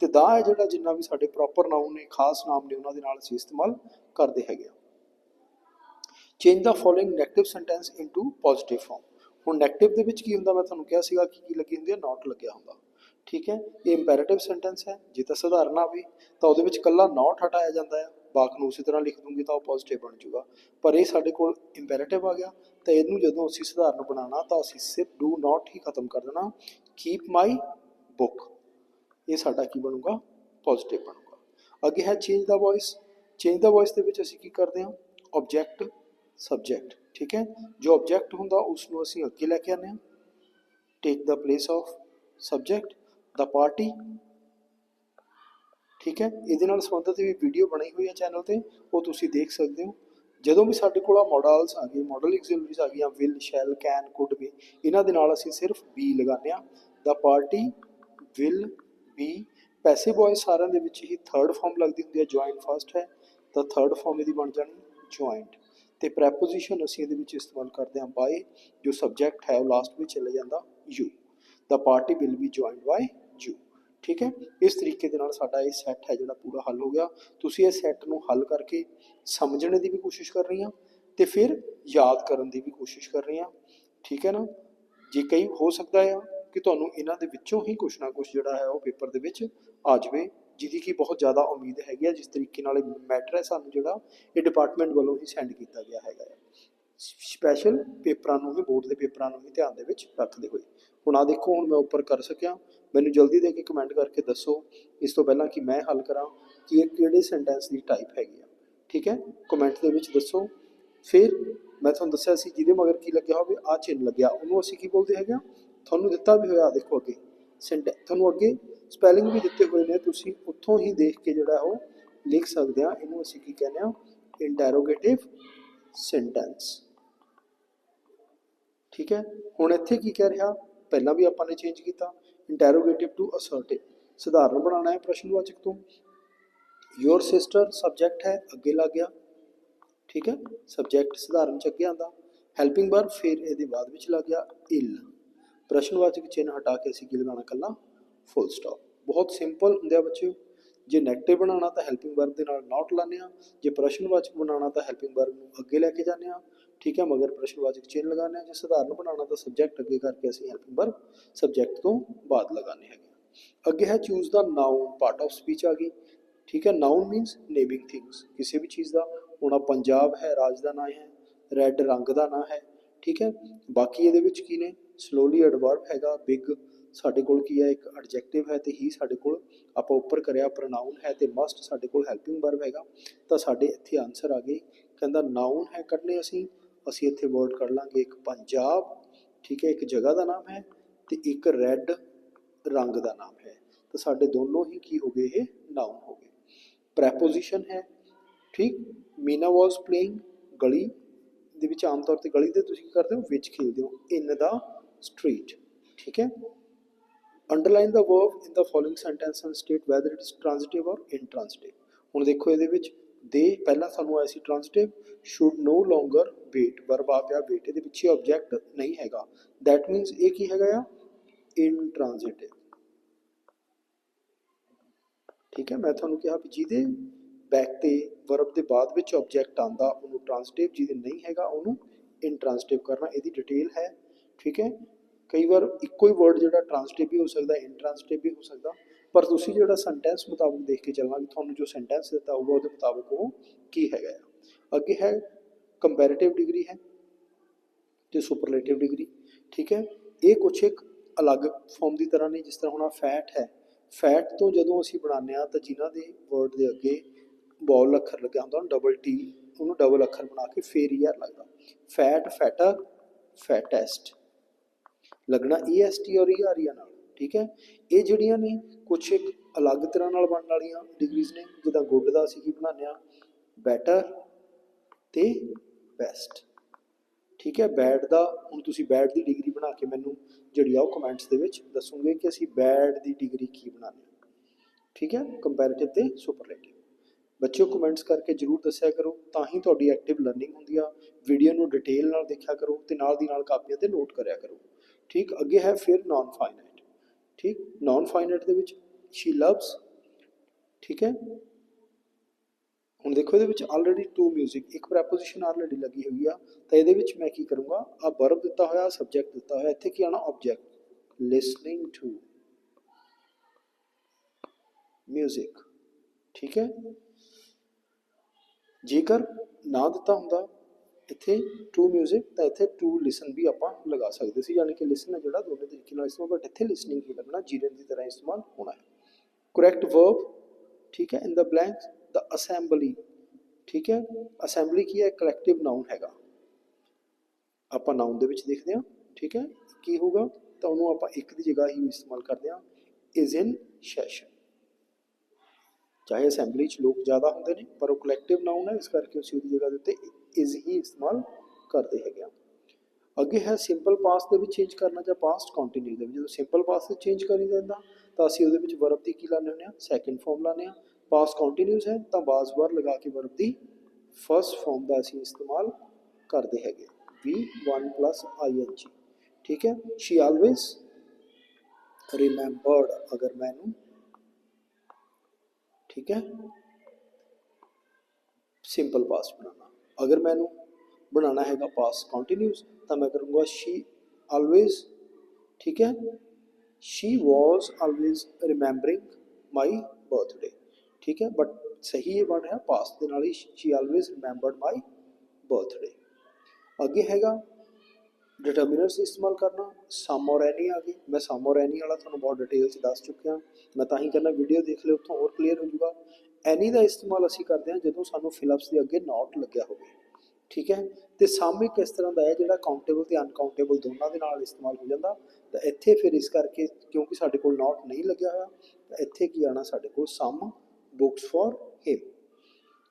Speaker 1: ਤੇ ਦਾ ਹੈ ਜਿਹੜਾ ਜਿੰਨਾ ਵੀ ਸਾਡੇ ਪ੍ਰੋਪਰ ਨਾਉਨ ਨੇ, ਖਾਸ ਨਾਮ ਨੇ, ਉਹਨਾਂ ਦੇ ਨਾਲ ਅਸੀਂ ਇਸਤੇਮਾਲ ਕਰਦੇ ਹੈਗੇ ਆ change the following negative sentence into positive form ਹੁਣ ਨੈਗੇਟਿਵ ਦੇ ਵਿੱਚ ਕੀ ਹੁੰਦਾ? ਮੈਂ ਤੁਹਾਨੂੰ ਕਿਹਾ ਸੀਗਾ ਕਿ ਕੀ ਲੱਗੀ ਹੁੰਦੀ ਹੈ? ਨਾਟ ਲੱਗਿਆ ਹੁੰਦਾ। ਠੀਕ ਹੈ? ਇਹ ਇੰਪੈਰੇਟਿਵ ਸੈਂਟੈਂਸ ਹੈ। ਜੇ ਤਾਂ ਸਧਾਰਨ ਆਵੇ ਤਾਂ ਉਹਦੇ ਵਿੱਚ ਕੱਲਾ ਨਾਟ ਹਟਾਇਆ ਜਾਂਦਾ ਹੈ। ਬਾਕ ਨੂੰ ਉਸੇ ਤਰ੍ਹਾਂ ਲਿਖ ਦੂੰਗੀ ਤਾਂ ਉਹ ਪੋਜ਼ਿਟਿਵ ਬਣ ਜਾਊਗਾ। ਪਰ ਇਹ ਸਾਡੇ ਕੋਲ ਇੰਪੈਰੇਟਿਵ ਆ ਗਿਆ। ਤਾਂ ਇਹਨੂੰ ਜਦੋਂ ਅਸੀਂ ਸਧਾਰਨ ਬਣਾਉਣਾ, ਤਾਂ ਅਸੀਂ ਸਿਰਫ ਡੂ ਨਾਟ ਹੀ ਖਤਮ ਕਰ ਦੇਣਾ। ਕੀਪ ਮਾਈ ਬੁੱਕ ਇਹ ਸਾਡਾ ਕੀ ਬਣੂਗਾ? ਪੋਜ਼ਿਟਿਵ ਬਣੂਗਾ। ਅੱਗੇ ਹੈ change the voice change the voice ਦੇ ਵਿੱਚ ਅਸੀਂ ਕੀ ਕਰਦੇ ਹਾਂ? ਆਬਜੈਕਟ ਸਬਜੈਕਟ ਠੀਕ ਹੈ? ਜੋ ਆਬਜੈਕਟ ਹੁੰਦਾ ਉਸ ਨੂੰ ਅਸੀਂ ਅੱਗੇ ਲੈ ਕੇ ਆਉਂਦੇ ਹਾਂ। Take the place of subject the party ਠੀਕ ਹੈ? ਇਹਦੇ ਨਾਲ ਸੰਬੰਧਿਤ ਵੀ ਵੀਡੀਓ ਬਣੀ ਹੋਈ ਹੈ ਚੈਨਲ ਤੇ, ਉਹ ਤੁਸੀਂ ਦੇਖ ਸਕਦੇ ਹੋ। ਜਦੋਂ ਵੀ ਸਾਡੇ ਕੋਲ ਆ ਮਾਡਲਸ ਆ ਗਏ ਮਾਡਲ ਐਕਸਿਲਰੀਜ਼ ਆ ਗਈਆਂ ਵਿਲ ਸ਼ੈਲ ਕੈਨ ਕੁਡ ਵੀ ਇਹਨਾਂ ਦੇ ਨਾਲ ਅਸੀਂ ਸਿਰਫ ਬੀ ਲਗਾਉਂਦੇ ਆ the party will be passive voice ਸਾਰਿਆਂ ਦੇ ਵਿੱਚ ਹੀ ਥਰਡ ਫਾਰਮ ਲੱਗਦੀ ਹੁੰਦੀ ਹੈ ਜੁਆਇੰਟ ਫਸਟ ਹੈ। ਤਾਂ ਥਰਡ ਫਾਰਮ ਇਹਦੀ ਬਣ ਜਾਣੀ ਜੁਆਇੰਟ ਤੇ ਪ੍ਰੈਪੋਜੀਸ਼ਨ ਅਸੀਂ ਇਹਦੇ ਵਿੱਚ ਇਸਤੇਮਾਲ ਕਰਦੇ ਹਾਂ ਬਾਈ ਜੋ ਸਬਜੈਕਟ ਹੈ ਉਹ ਲਾਸਟ ਵਿੱਚ ਚਲੇ ਜਾਂਦਾ you the party will be joined by you ਠੀਕ ਹੈ? ਇਸ ਤਰੀਕੇ ਦੇ ਨਾਲ ਸਾਡਾ ਇਹ ਸੈੱਟ ਹੈ ਜਿਹੜਾ ਪੂਰਾ ਹੱਲ ਹੋ ਗਿਆ। ਤੁਸੀਂ ਇਹ ਸੈੱਟ ਨੂੰ ਹੱਲ ਕਰਕੇ ਸਮਝਣ ਦੀ ਵੀ ਕੋਸ਼ਿਸ਼ ਕਰ ਰਹੀ ਹਾਂ ਤੇ ਫਿਰ ਯਾਦ ਕਰਨ ਦੀ ਵੀ ਕੋਸ਼ਿਸ਼ ਕਰ ਰਹੀ ਹਾਂ ਠੀਕ ਹੈ ਨਾ? ਜੇ ਕਈ ਹੋ ਸਕਦਾ ਆ ਕਿ ਤੁਹਾਨੂੰ ਇਹਨਾਂ ਦੇ ਵਿੱਚੋਂ ਹੀ ਕੁਛ ਨਾ ਕੁਛ ਜਿਹੜਾ ਹੈ ਉਹ ਪੇਪਰ ਦੇ ਵਿੱਚ ਆ ਜਾਵੇ। ਜਿਹਦੀ ਕਿ ਬਹੁਤ ਜ਼ਿਆਦਾ ਉਮੀਦ ਹੈਗੀ ਆ, ਜਿਸ ਤਰੀਕੇ ਨਾਲ ਇਹ ਮੈਟਰ ਹੈ ਸਾਨੂੰ ਜਿਹੜਾ ਇਹ ਡਿਪਾਰਟਮੈਂਟ ਵੱਲੋਂ ਹੀ ਸੈਂਡ ਕੀਤਾ ਗਿਆ ਹੈਗਾ ਹੈ ਸਪੈਸ਼ਲ ਪੇਪਰਾਂ ਨੂੰ ਵੀ ਬੋਰਡ ਦੇ ਪੇਪਰਾਂ ਨੂੰ ਵੀ ਧਿਆਨ ਦੇ ਵਿੱਚ ਰੱਖਦੇ ਹੋਏ। ਹੁਣ ਆ ਦੇਖੋ, ਹੁਣ ਮੈਂ ਉੱਪਰ ਕਰ ਸਕਿਆ। ਮੈਨੂੰ ਜਲਦੀ ਦੇ ਕੇ ਕਮੈਂਟ ਕਰਕੇ ਦੱਸੋ। ਇਸ ਤੋਂ ਪਹਿਲਾਂ ਕਿ ਮੈਂ ਹੱਲ ਕਰਾਂ ਕਿ ਇਹ ਕਿਹੜੇ ਸੈਂਟੈਂਸ ਦੀ ਟਾਈਪ ਹੈਗੀ ਆ। ਠੀਕ ਹੈ? ਕਮੈਂਟ ਦੇ ਵਿੱਚ ਦੱਸੋ। ਫਿਰ ਮੈਂ ਤੁਹਾਨੂੰ ਦੱਸਿਆ ਸੀ ਜਿਹਦੇ ਮਗਰ ਕੀ ਲੱਗਿਆ ਹੋਵੇ ਆ ਚਿੰਨ ਲੱਗਿਆ। ਉਹਨੂੰ ਅਸੀਂ ਕੀ ਬੋਲਦੇ ਹੈਗੇ ਆ? ਤੁਹਾਨੂੰ ਦਿੱਤਾ ਵੀ ਹੋਇਆ ਦੇਖੋ ਅੱਗੇ। ਸੈਂਟੈਂਸ ਤੁਹਾਨੂੰ ਅੱਗੇ ਸਪੈਲਿੰਗ ਵੀ ਦਿੱਤੇ ਹੋਏ ਨੇ, ਤੁਸੀਂ ਉੱਥੋਂ ਹੀ ਦੇਖ ਕੇ ਜਿਹੜਾ ਉਹ ਲਿਖ ਸਕਦੇ ਆ। ਇਹਨੂੰ ਅਸੀਂ ਕੀ ਕਹਿੰਦੇ ਆ? ਇੰਟਰੋਗੇਟਿਵ ਸੈਂਟੈਂਸ ਠੀਕ ਹੈ? ਹੁਣ ਇੱਥੇ ਕੀ ਕਹਿ ਰਿਹਾ? ਪਹਿਲਾਂ ਵੀ ਆਪਾਂ ਨੇ ਚੇਂਜ ਕੀਤਾ। ਇੰਟਰੋਗੇਟਿਵ ਟੂ ਅਸਰਟਿਵ ਸਧਾਰਨ ਬਣਾਉਣਾ ਹੈ ਪ੍ਰਸ਼ਨਵਾਚਕ ਤੋਂ। ਯੋਰ ਸਿਸਟਰ ਸਬਜੈਕਟ ਹੈ, ਅੱਗੇ ਲੱਗ ਗਿਆ। ਠੀਕ ਹੈ? ਸਬਜੈਕਟ ਸਧਾਰਨ ਚ ਅੱਗੇ ਆਂਦਾ ਹੈਲਪਿੰਗ ਵਰਬ ਫਿਰ ਇਹਦੇ ਬਾਅਦ ਵਿੱਚ ਲੱਗ ਗਿਆ। ਇਲ ਪ੍ਰਸ਼ਨਵਾਚਕ ਚਿੰਨ੍ਹ ਹਟਾ ਕੇ ਅਸੀਂ ਕੀ ਲਗਾਉਣਾ ਕੱਲਾ ਫੁੱਲ ਸਟਾਪ ਬਹੁਤ ਸਿੰਪਲ ਹੁੰਦੇ ਆ ਬੱਚਿਓ ਜੇ ਨੈਗੇਟਿਵ ਬਣਾਉਣਾ ਤਾਂ ਹੈਲਪਿੰਗ ਵਰਬ ਦੇ ਨਾਲ ਨਾਟ ਲਾਉਂਦੇ ਆ। ਜੇ ਪ੍ਰਸ਼ਨਵਾਚਕ ਬਣਾਉਣਾ ਤਾਂ ਹੈਲਪਿੰਗ ਵਰਬ ਨੂੰ ਅੱਗੇ ਲੈ ਕੇ ਜਾਂਦੇ ਆ। ਠੀਕ ਹੈ, ਮਗਰ ਪ੍ਰਸ਼ਨਵਾਚਕ ਚਿੰਨ੍ਹ ਲਗਾਉਂਦੇ ਆ। ਜੇ ਸਧਾਰਨ ਬਣਾਉਣਾ ਤਾਂ ਸਬਜੈਕਟ ਅੱਗੇ ਕਰਕੇ ਅਸੀਂ ਹੈਲਪਿੰਗ ਵਰਬ ਸਬਜੈਕਟ ਤੋਂ ਬਾਅਦ ਲਗਾਉਂਦੇ ਹੈਗੇ ਅੱਗੇ ਹੈ choose the noun part of speech ਆ ਗਈ। ਠੀਕ ਹੈ ਨਾਉਨ ਮੀਨਸ ਨੇਮਿੰਗ ਥਿੰਗਸ ਕਿਸੇ ਵੀ ਚੀਜ਼ ਦਾ। ਹੁਣ ਪੰਜਾਬ ਹੈ, ਰਾਜ ਦਾ ਨਾਂ ਹੈ। ਰੈੱਡ ਰੰਗ ਦਾ ਨਾਂ ਹੈ। ਠੀਕ ਹੈ, ਬਾਕੀ ਇਹਦੇ ਵਿੱਚ ਕੀ ਨੇ? ਸਲੋਲੀ ਐਡਵਰਬ ਹੈਗਾ ਬਿਗ ਸਾਡੇ ਕੋਲ ਕੀ ਹੈ? ਇੱਕ ਐਡਜੈਕਟਿਵ ਹੈ ਤੇ ਹੀ ਸਾਡੇ ਕੋਲ ਆਪਾਂ ਉੱਪਰ ਕਰਿਆ ਪ੍ਰੋਨਾਊਨ ਹੈ ਤੇ ਮਸਟ ਸਾਡੇ ਕੋਲ ਹੈਲਪਿੰਗ ਵਰਬ ਹੈਗਾ। ਤਾਂ ਸਾਡੇ ਇੱਥੇ ਆਨਸਰ ਆ ਗਏ। ਕਹਿੰਦਾ ਨਾਉਨ ਹੈ ਕੱਢਨੇ ਅਸੀਂ ਅਸੀਂ ਇੱਥੇ ਵਰਡ ਕੱਢ ਲਾਂਗੇ। ਇੱਕ ਪੰਜਾਬ, ਠੀਕ ਹੈ, ਇੱਕ ਜਗ੍ਹਾ ਦਾ ਨਾਮ ਹੈ ਤੇ ਇੱਕ ਰੈੱਡ ਰੰਗ ਦਾ ਨਾਮ ਹੈ। ਤਾਂ ਸਾਡੇ ਦੋਨੋਂ ਹੀ ਕੀ ਹੋ ਗਏ? ਇਹ ਨਾਉਨ ਹੋ ਗਏ। ਪ੍ਰੈਪੋਜੀਸ਼ਨ ਹੈ, ਠੀਕ? ਮੀਨਾ ਵਾਸ ਪਲੇਇੰਗ ਗਲੀ ਦੇ ਵਿੱਚ ਆਮ ਤੌਰ ਤੇ ਗਲੀ ਦੇ ਤੁਸੀਂ ਕੀ ਕਰਦੇ ਹੋ? ਵਿੱਚ ਖੇਡਦੇ ਹੋ। ਇਨ ਦਾ ਸਟਰੀਟ ਠੀਕ ਹੈ? Underline the verb in the following sentence and state whether it is transitive or intransitive ਹੁਣ ਦੇਖੋ ਇਹਦੇ ਵਿੱਚ, ਦੇ ਪਹਿਲਾਂ ਸਾਨੂੰ ਆਇਆ ਸੀ transitive should no longer wait verb ਆ ਪਿਆ ਵੇਟ ਇਹਦੇ ਪਿੱਛੇ ਆਬਜੈਕਟ ਨਹੀਂ ਹੈਗਾ। ਦੈਟ ਮੀਨਸ ਇਹ ਕੀ ਹੈਗਾ ਆ? ਇਨਟ੍ਰਾਂਜ਼ਿਟਿਵ ਠੀਕ ਹੈ, ਮੈਂ ਤੁਹਾਨੂੰ ਕਿਹਾ ਵੀ ਜਿਹਦੇ ਬੈਕ ਤੇ ਵਰਬ ਦੇ ਬਾਅਦ ਵਿੱਚ ਆਬਜੈਕਟ ਆਂਦਾ ਉਹਨੂੰ ਟ੍ਰਾਂਜ਼ਿਟਿਵ ਜਿਹਦੇ ਨਹੀਂ ਹੈਗਾ, ਉਹਨੂੰ ਇਨਟ੍ਰਾਂਜ਼ਿਟਿਵ ਕਰਨਾ, ਇਹਦੀ ਡਿਟੇਲ ਹੈ। ਠੀਕ ਹੈ ਕਈ ਵਾਰ ਇੱਕੋ ਹੀ ਵਰਡ ਜਿਹੜਾ ਟ੍ਰਾਂਜ਼ਿਟਿਵ ਵੀ ਹੋ ਸਕਦਾ ਇਨਟ੍ਰਾਂਜ਼ਿਟਿਵ ਵੀ ਹੋ ਸਕਦਾ, ਪਰ ਤੁਸੀਂ ਜਿਹੜਾ ਸੈਂਟੈਂਸ ਮੁਤਾਬਕ ਦੇਖ ਕੇ ਚੱਲਣਾ ਵੀ ਤੁਹਾਨੂੰ ਜੋ ਸੈਂਟੈਂਸ ਦਿੱਤਾ ਹੋਊਗਾ ਉਹਦੇ ਮੁਤਾਬਕ ਉਹ ਕੀ ਹੈਗਾ ਆ। ਅੱਗੇ ਹੈ ਕੰਪੈਰੀਟਿਵ ਡਿਗਰੀ ਹੈ ਤੇ ਸੁਪਰਲੇਟਿਵ ਡਿਗਰੀ ਠੀਕ ਹੈ? ਇਹ ਕੁਛ ਇੱਕ ਅਲੱਗ ਫਾਰਮ ਦੀ ਤਰ੍ਹਾਂ ਨਹੀਂ ਜਿਸ ਤਰ੍ਹਾਂ ਹੁਣ ਫੈਟ ਹੈ। ਫੈਟ ਤੋਂ ਜਦੋਂ ਅਸੀਂ ਬਣਾਉਂਦੇ ਆ ਤਾਂ ਜਿਨ੍ਹਾਂ ਦੇ ਵਰਡ ਦੇ ਅੱਗੇ ਬੌਲ ਅੱਖਰ ਲੱਗਿਆ ਹੁੰਦਾ, ਉਹਨੂੰ ਡਬਲ ਟੀ ਉਹਨੂੰ ਡਬਲ ਅੱਖਰ ਬਣਾ ਕੇ ਫੇਰ ਹੀ ਆਰ ਲੱਗਦਾ। ਫੈਟ ਫੈਟਾ ਫੈਟੈਸਟ ਲੱਗਣਾ ਈਐਸਟੀ ਔਰ e, ਈਆਰਈਆ e, ਨਾਲ, ਠੀਕ ਹੈ? ਇਹ ਜਿਹੜੀਆਂ ਨੇ ਕੁਛ ਇੱਕ ਅਲੱਗ ਤਰ੍ਹਾਂ ਨਾਲ ਬਣਨ ਵਾਲੀਆਂ ਡਿਗਰੀਜ਼ ਨੇ, ਜਿੱਦਾਂ ਗੁੱਡ ਦਾ ਅਸੀਂ ਕੀ ਬਣਾਉਂਦੇ ਆ ਬੈਟਰ ਤੇ ਬੈਸਟ ਠੀਕ ਹੈ? ਬੈਡ ਦਾ, ਹੁਣ ਤੁਸੀਂ ਬੈਡ ਦੀ ਡਿਗਰੀ ਬਣਾ ਕੇ ਮੈਨੂੰ ਜਿਹੜੀ ਆ ਉਹ ਕਮੈਂਟਸ ਦੇ ਵਿੱਚ ਦੱਸੋਗੇ ਕਿ ਅਸੀਂ ਬੈਡ ਦੀ ਡਿਗਰੀ ਕੀ ਬਣਾਉਂਦੇ ਹਾਂ, ਠੀਕ ਹੈ? ਕੰਪੈਰੀਟਿਵ ਤੇ ਸੁਪਰਲੇਟਿਵ ਬੱਚਿਓ ਕਮੈਂਟਸ ਕਰਕੇ ਜਰੂਰ ਦੱਸਿਆ ਕਰੋ, ਤਾਂ ਹੀ ਤੁਹਾਡੀ ਐਕਟਿਵ ਲਰਨਿੰਗ ਹੁੰਦੀ ਆ। ਵੀਡੀਓ ਨੂੰ ਡਿਟੇਲ ਨਾਲ ਦੇਖਿਆ ਕਰੋ ਤੇ ਨਾਲ ਦੀ ਨਾਲ ਕਾਪੀਆਂ ਤੇ ਨੋਟ ਕਰਿਆ ਕਰੋ। ਠੀਕ ਅੱਗੇ ਹੈ ਫਿਰ ਨਾਨ ਫਾਈਨਾਈਟ ਠੀਕ ਨਾਨ ਫਾਈਨਾਈਟ ਦੇ ਵਿੱਚ ਸ਼ੀ ਲਵਸ ਠੀਕ ਹੈ ਹੁਣ ਦੇਖੋ ਇਹਦੇ ਵਿੱਚ ਆਲਰੇਡੀ ਟੂ 뮤직 ਇੱਕ ਪ੍ਰੈਪੋਜੀਸ਼ਨ ਆਲਰੇਡੀ ਲੱਗੀ ਹੋਈ ਆ ਤਾਂ ਇਹਦੇ ਵਿੱਚ ਮੈਂ ਕੀ ਕਰੂੰਗਾ ਆ ਵਰਬ ਦਿੱਤਾ ਹੋਇਆ ਸਬਜੈਕਟ ਦਿੱਤਾ ਹੋਇਆ ਇੱਥੇ ਕੀ ਆਣਾ ਆਬਜੈਕਟ ਲਿਸਨਿੰਗ ਟੂ 뮤직 ਠੀਕ ਹੈ ਜੇਕਰ ਨਾ ਦਿੱਤਾ ਹੁੰਦਾ ਇੱਥੇ ਟੂ 뮤직 ਤਾਂ ਇੱਥੇ ਟੂ ਲਿਸਨ ਵੀ ਆਪਾਂ ਲਗਾ ਸਕਦੇ ਸੀ, ਯਾਨੀ ਕਿ ਲਿਸਨ ਹੈ ਜਿਹੜਾ ਦੋਨੇ ਤਰੀਕੇ ਨਾਲ ਇਸਤੇਮਾਲ ਬਟ ਇੱਥੇ ਲਿਸਨਿੰਗ ਹੀ ਲੱਗਣਾ ਜੀਰਨ ਦੀ ਤਰ੍ਹਾਂ ਇਸਤੇਮਾਲ ਹੋਣਾ ਹੈ। ਕਰੈਕਟ ਵਰਬ ਠੀਕ ਹੈ ਇਨ ਦਾ ਬਲੈਂਕ ਦਾ ਅਸੈਂਬਲੀ ਠੀਕ ਹੈ ਅਸੈਂਬਲੀ ਕੀ ਹੈ? ਕਲੈਕਟਿਵ ਨਾਉਨ ਹੈਗਾ। ਆਪਾਂ ਨਾਉਨ ਦੇ ਵਿੱਚ ਦੇਖਦੇ ਹਾਂ, ਠੀਕ ਹੈ, ਕੀ ਹੋਊਗਾ? ਤਾਂ ਉਹਨੂੰ ਆਪਾਂ ਇੱਕ ਦੀ ਜਗ੍ਹਾ ਹੀ ਇਸਤੇਮਾਲ ਕਰਦੇ ਹਾਂ ਇਜ਼ ਇਨ ਸੈਸ਼ਨ ਚਾਹੇ ਅਸੈਂਬਲੀ 'ਚ ਲੋਕ ਜ਼ਿਆਦਾ ਹੁੰਦੇ ਨੇ, ਪਰ ਉਹ ਕਲੈਕਟਿਵ ਨਾਉਨ ਹੈ, ਇਸ ਕਰਕੇ ਅਸੀਂ ਉਹਦੀ ਜਗ੍ਹਾ ਦੇ ਉੱਤੇ ਇਜ਼ ਹੀ ਇਸਤੇਮਾਲ ਕਰਦੇ ਹੈਗੇ ਆ। ਅੱਗੇ ਹੈ ਸਿੰਪਲ ਪਾਸਟ ਦੇ ਵਿੱਚ ਚੇਂਜ ਕਰਨਾ ਜਾਂ ਪਾਸਟ ਕੰਟੀਨਿਊ ਦੇ ਵਿੱਚ। ਜਦੋਂ ਸਿੰਪਲ ਪਾਸਟ ਵਿੱਚ ਚੇਂਜ ਕਰੀ ਜਾਂਦਾ, ਤਾਂ ਅਸੀਂ ਉਹਦੇ ਵਿੱਚ ਵਰਬ ਦੀ ਕੀ ਲਾਉਂਦੇ ਹੁੰਦੇ ਆ? ਸੈਕੰਡ ਫਾਰਮ ਲਾਉਂਦੇ ਆ। ਪਾਸਟ ਕੰਟੀਨਿਊਸ ਹੈ, ਤਾਂ ਬਾਜ਼ ਵਾਰ ਲਗਾ ਕੇ ਵਰਬ ਦੀ ਫਰਸਟ ਫਾਰਮ ਦਾ ਅਸੀਂ ਇਸਤੇਮਾਲ ਕਰਦੇ ਹੈਗੇ ਵੀ 1 ing ਠੀਕ ਹੈ? ਸ਼ੀ ਆਲਵੇਸ ਰਿਮੈਂਬਰਡ ਅਗਰ ਮੈਨੂੰ। ਠੀਕ ਹੈ? ਸਿੰਪਲ ਪਾਸਟ ਬਣਾਉਣਾ। ਅਗਰ ਮੈਨੂੰ ਬਣਾਉਣਾ ਹੈਗਾ ਪਾਸ ਕੰਟੀਨਿਊਸ ਤਾਂ ਮੈਂ ਕਰੂੰਗਾ ਸ਼ੀ ਆਲਵੇਜ਼ ਠੀਕ ਹੈ? She was always remembering my birthday ਠੀਕ ਹੈ? ਬਟ ਸਹੀ ਇਹ ਵਰਡ ਹੈ ਪਾਸ ਦੇ ਨਾਲ ਹੀ she always remembered my birthday ਅੱਗੇ ਹੈਗਾ ਡਿਟਰਮੀਨਰਸ ਇਸਤੇਮਾਲ ਕਰਨਾ ਸਮ ਔਰ ਐਨੀ ਆ ਗਈ ਮੈਂ ਸਮ ਔਰ ਐਨੀ ਵਾਲਾ ਤੁਹਾਨੂੰ ਬਹੁਤ ਡਿਟੇਲ ਚ ਦੱਸ ਚੁੱਕਿਆ। ਮੈਂ ਤਾਂ ਹੀ ਕਹਿੰਦਾ ਵੀਡੀਓ ਦੇਖ ਲਿਓ, ਉੱਥੋਂ ਹੋਰ ਕਲੀਅਰ ਹੋ ਜਾਊਗਾ। ਐਨੀ ਦਾ ਇਸਤੇਮਾਲ ਅਸੀਂ ਕਰਦੇ ਹਾਂ ਜਦੋਂ ਸਾਨੂੰ ਫਿਲਪਸ ਦੇ ਅੱਗੇ ਨਾਟ ਲੱਗਿਆ ਹੋਵੇ। ਠੀਕ ਹੈ? ਤੇ ਸਾਮਿਕ ਇਸ ਤਰ੍ਹਾਂ ਦਾ ਹੈ ਜਿਹੜਾ ਕਾਊਂਟੇਬਲ ਤੇ ਅਨਕਾਊਂਟੇਬਲ ਦੋਨਾਂ ਦੇ ਨਾਲ ਇਸਤੇਮਾਲ ਹੋ ਜਾਂਦਾ, ਤਾਂ ਇੱਥੇ ਫਿਰ ਇਸ ਕਰਕੇ ਕਿਉਂਕਿ ਸਾਡੇ ਕੋਲ ਨਾਟ ਨਹੀਂ ਲੱਗਿਆ ਹੋਇਆ, ਤਾਂ ਇੱਥੇ ਕੀ ਆਣਾ ਸਾਡੇ ਕੋਲ ਸਮ ਬੁੱਕਸ ਫੋਰ ਹਿਮ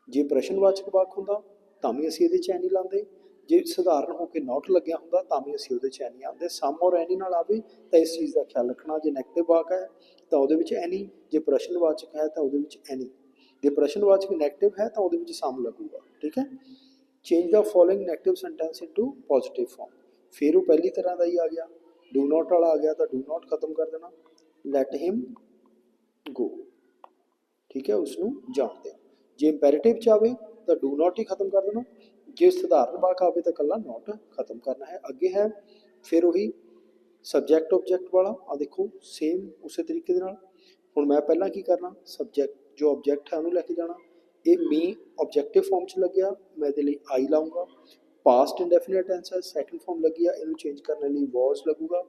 Speaker 1: ਜੇ ਪ੍ਰਸ਼ਨਵਾਚਕ ਵਾਕ ਹੁੰਦਾ, ਤਾਂ ਵੀ ਅਸੀਂ ਇਹਦੇ ਚ ਐਨੀ ਲਾਂਦੇ ਜੇ ਸਧਾਰਨ ਹੋ ਕੇ ਨਾਟ ਲੱਗਿਆ ਹੁੰਦਾ, ਤਾਂ ਵੀ ਅਸੀਂ ਉਹਦੇ ਚ ਐਨੀ ਆਂਦੇ ਸਮ ਔਰ ਐਨੀ ਨਾਲ ਆਵੇ, ਤਾਂ ਇਸ ਚੀਜ਼ ਦਾ ਖਿਆਲ ਰੱਖਣਾ ਜੇ ਨੈਗੇਟਿਵ ਵਾਕ ਹੈ, ਤਾਂ ਉਹਦੇ ਵਿੱਚ ਐਨੀ, ਜੇ ਪ੍ਰਸ਼ਨਵਾਚਕ ਹੈ, ਤਾਂ ਉਹਦੇ ਵਿੱਚ ਐਨੀ। ਜੇ ਪ੍ਰਸ਼ਨਵਾਚਕ ਨੈਗੇਟਿਵ ਹੈ ਤਾਂ ਉਹਦੇ ਵਿੱਚ ਸਮ ਲੱਗੂਗਾ, ਠੀਕ ਹੈ? Change the following negative sentence into positive form ਫਿਰ ਉਹ ਪਹਿਲੀ ਤਰ੍ਹਾਂ ਦਾ ਹੀ ਆ ਗਿਆ। ਡੂ ਨਾਟ ਵਾਲਾ ਆ ਗਿਆ ਤਾਂ ਡੂ ਨਾਟ ਖਤਮ ਕਰ ਦੇਣਾ। ਲੈਟ ਹਿਮ ਗੋ ਠੀਕ ਹੈ ਉਸ ਨੂੰ ਜਾਣ ਦਿਓ ਜੇ ਇੰਪੈਰੇਟਿਵ ਚ ਆਵੇ ਤਾਂ ਡੂ ਨਾਟ ਹੀ ਖਤਮ ਕਰ ਦੇਣਾ। ਜੇ ਸਧਾਰਨ ਵਾਕ ਆਵੇ ਤਾਂ ਕੱਲਾ ਨਾਟ ਖਤਮ ਕਰਨਾ ਹੈ। ਅੱਗੇ ਹੈ, ਫਿਰ ਉਹੀ ਸਬਜੈਕਟ ਆਬਜੈਕਟ ਵਾਲਾ। ਆ ਦੇਖੋ ਸੇਮ ਉਸੇ ਤਰੀਕੇ ਦੇ ਨਾਲ। ਹੁਣ ਮੈਂ ਪਹਿਲਾਂ ਕੀ ਕਰਨਾ? ਸਬਜੈਕਟ ਜੋ ਆਬਜੈਕਟ ਹੈ ਉਹਨੂੰ ਲੈ ਕੇ ਜਾਣਾ ਇਹ ਮੀ ਆਬਜੈਕਟਿਵ ਫਾਰਮ ਚ ਲੱਗਿਆ ਮੈਂ ਇਹਦੇ ਲਈ ਆਈ ਲਾਉਂਗਾ ਪਾਸਟ ਇੰਡੈਫੀਨਿਟ ਟੈਂਸ ਹੈ ਸੈਕੰਡ ਫਾਰਮ ਲੱਗੀ ਆ ਇਹਨੂੰ ਚੇਂਜ ਕਰਨ ਲਈ ਵਾਸ ਲੱਗੂਗਾ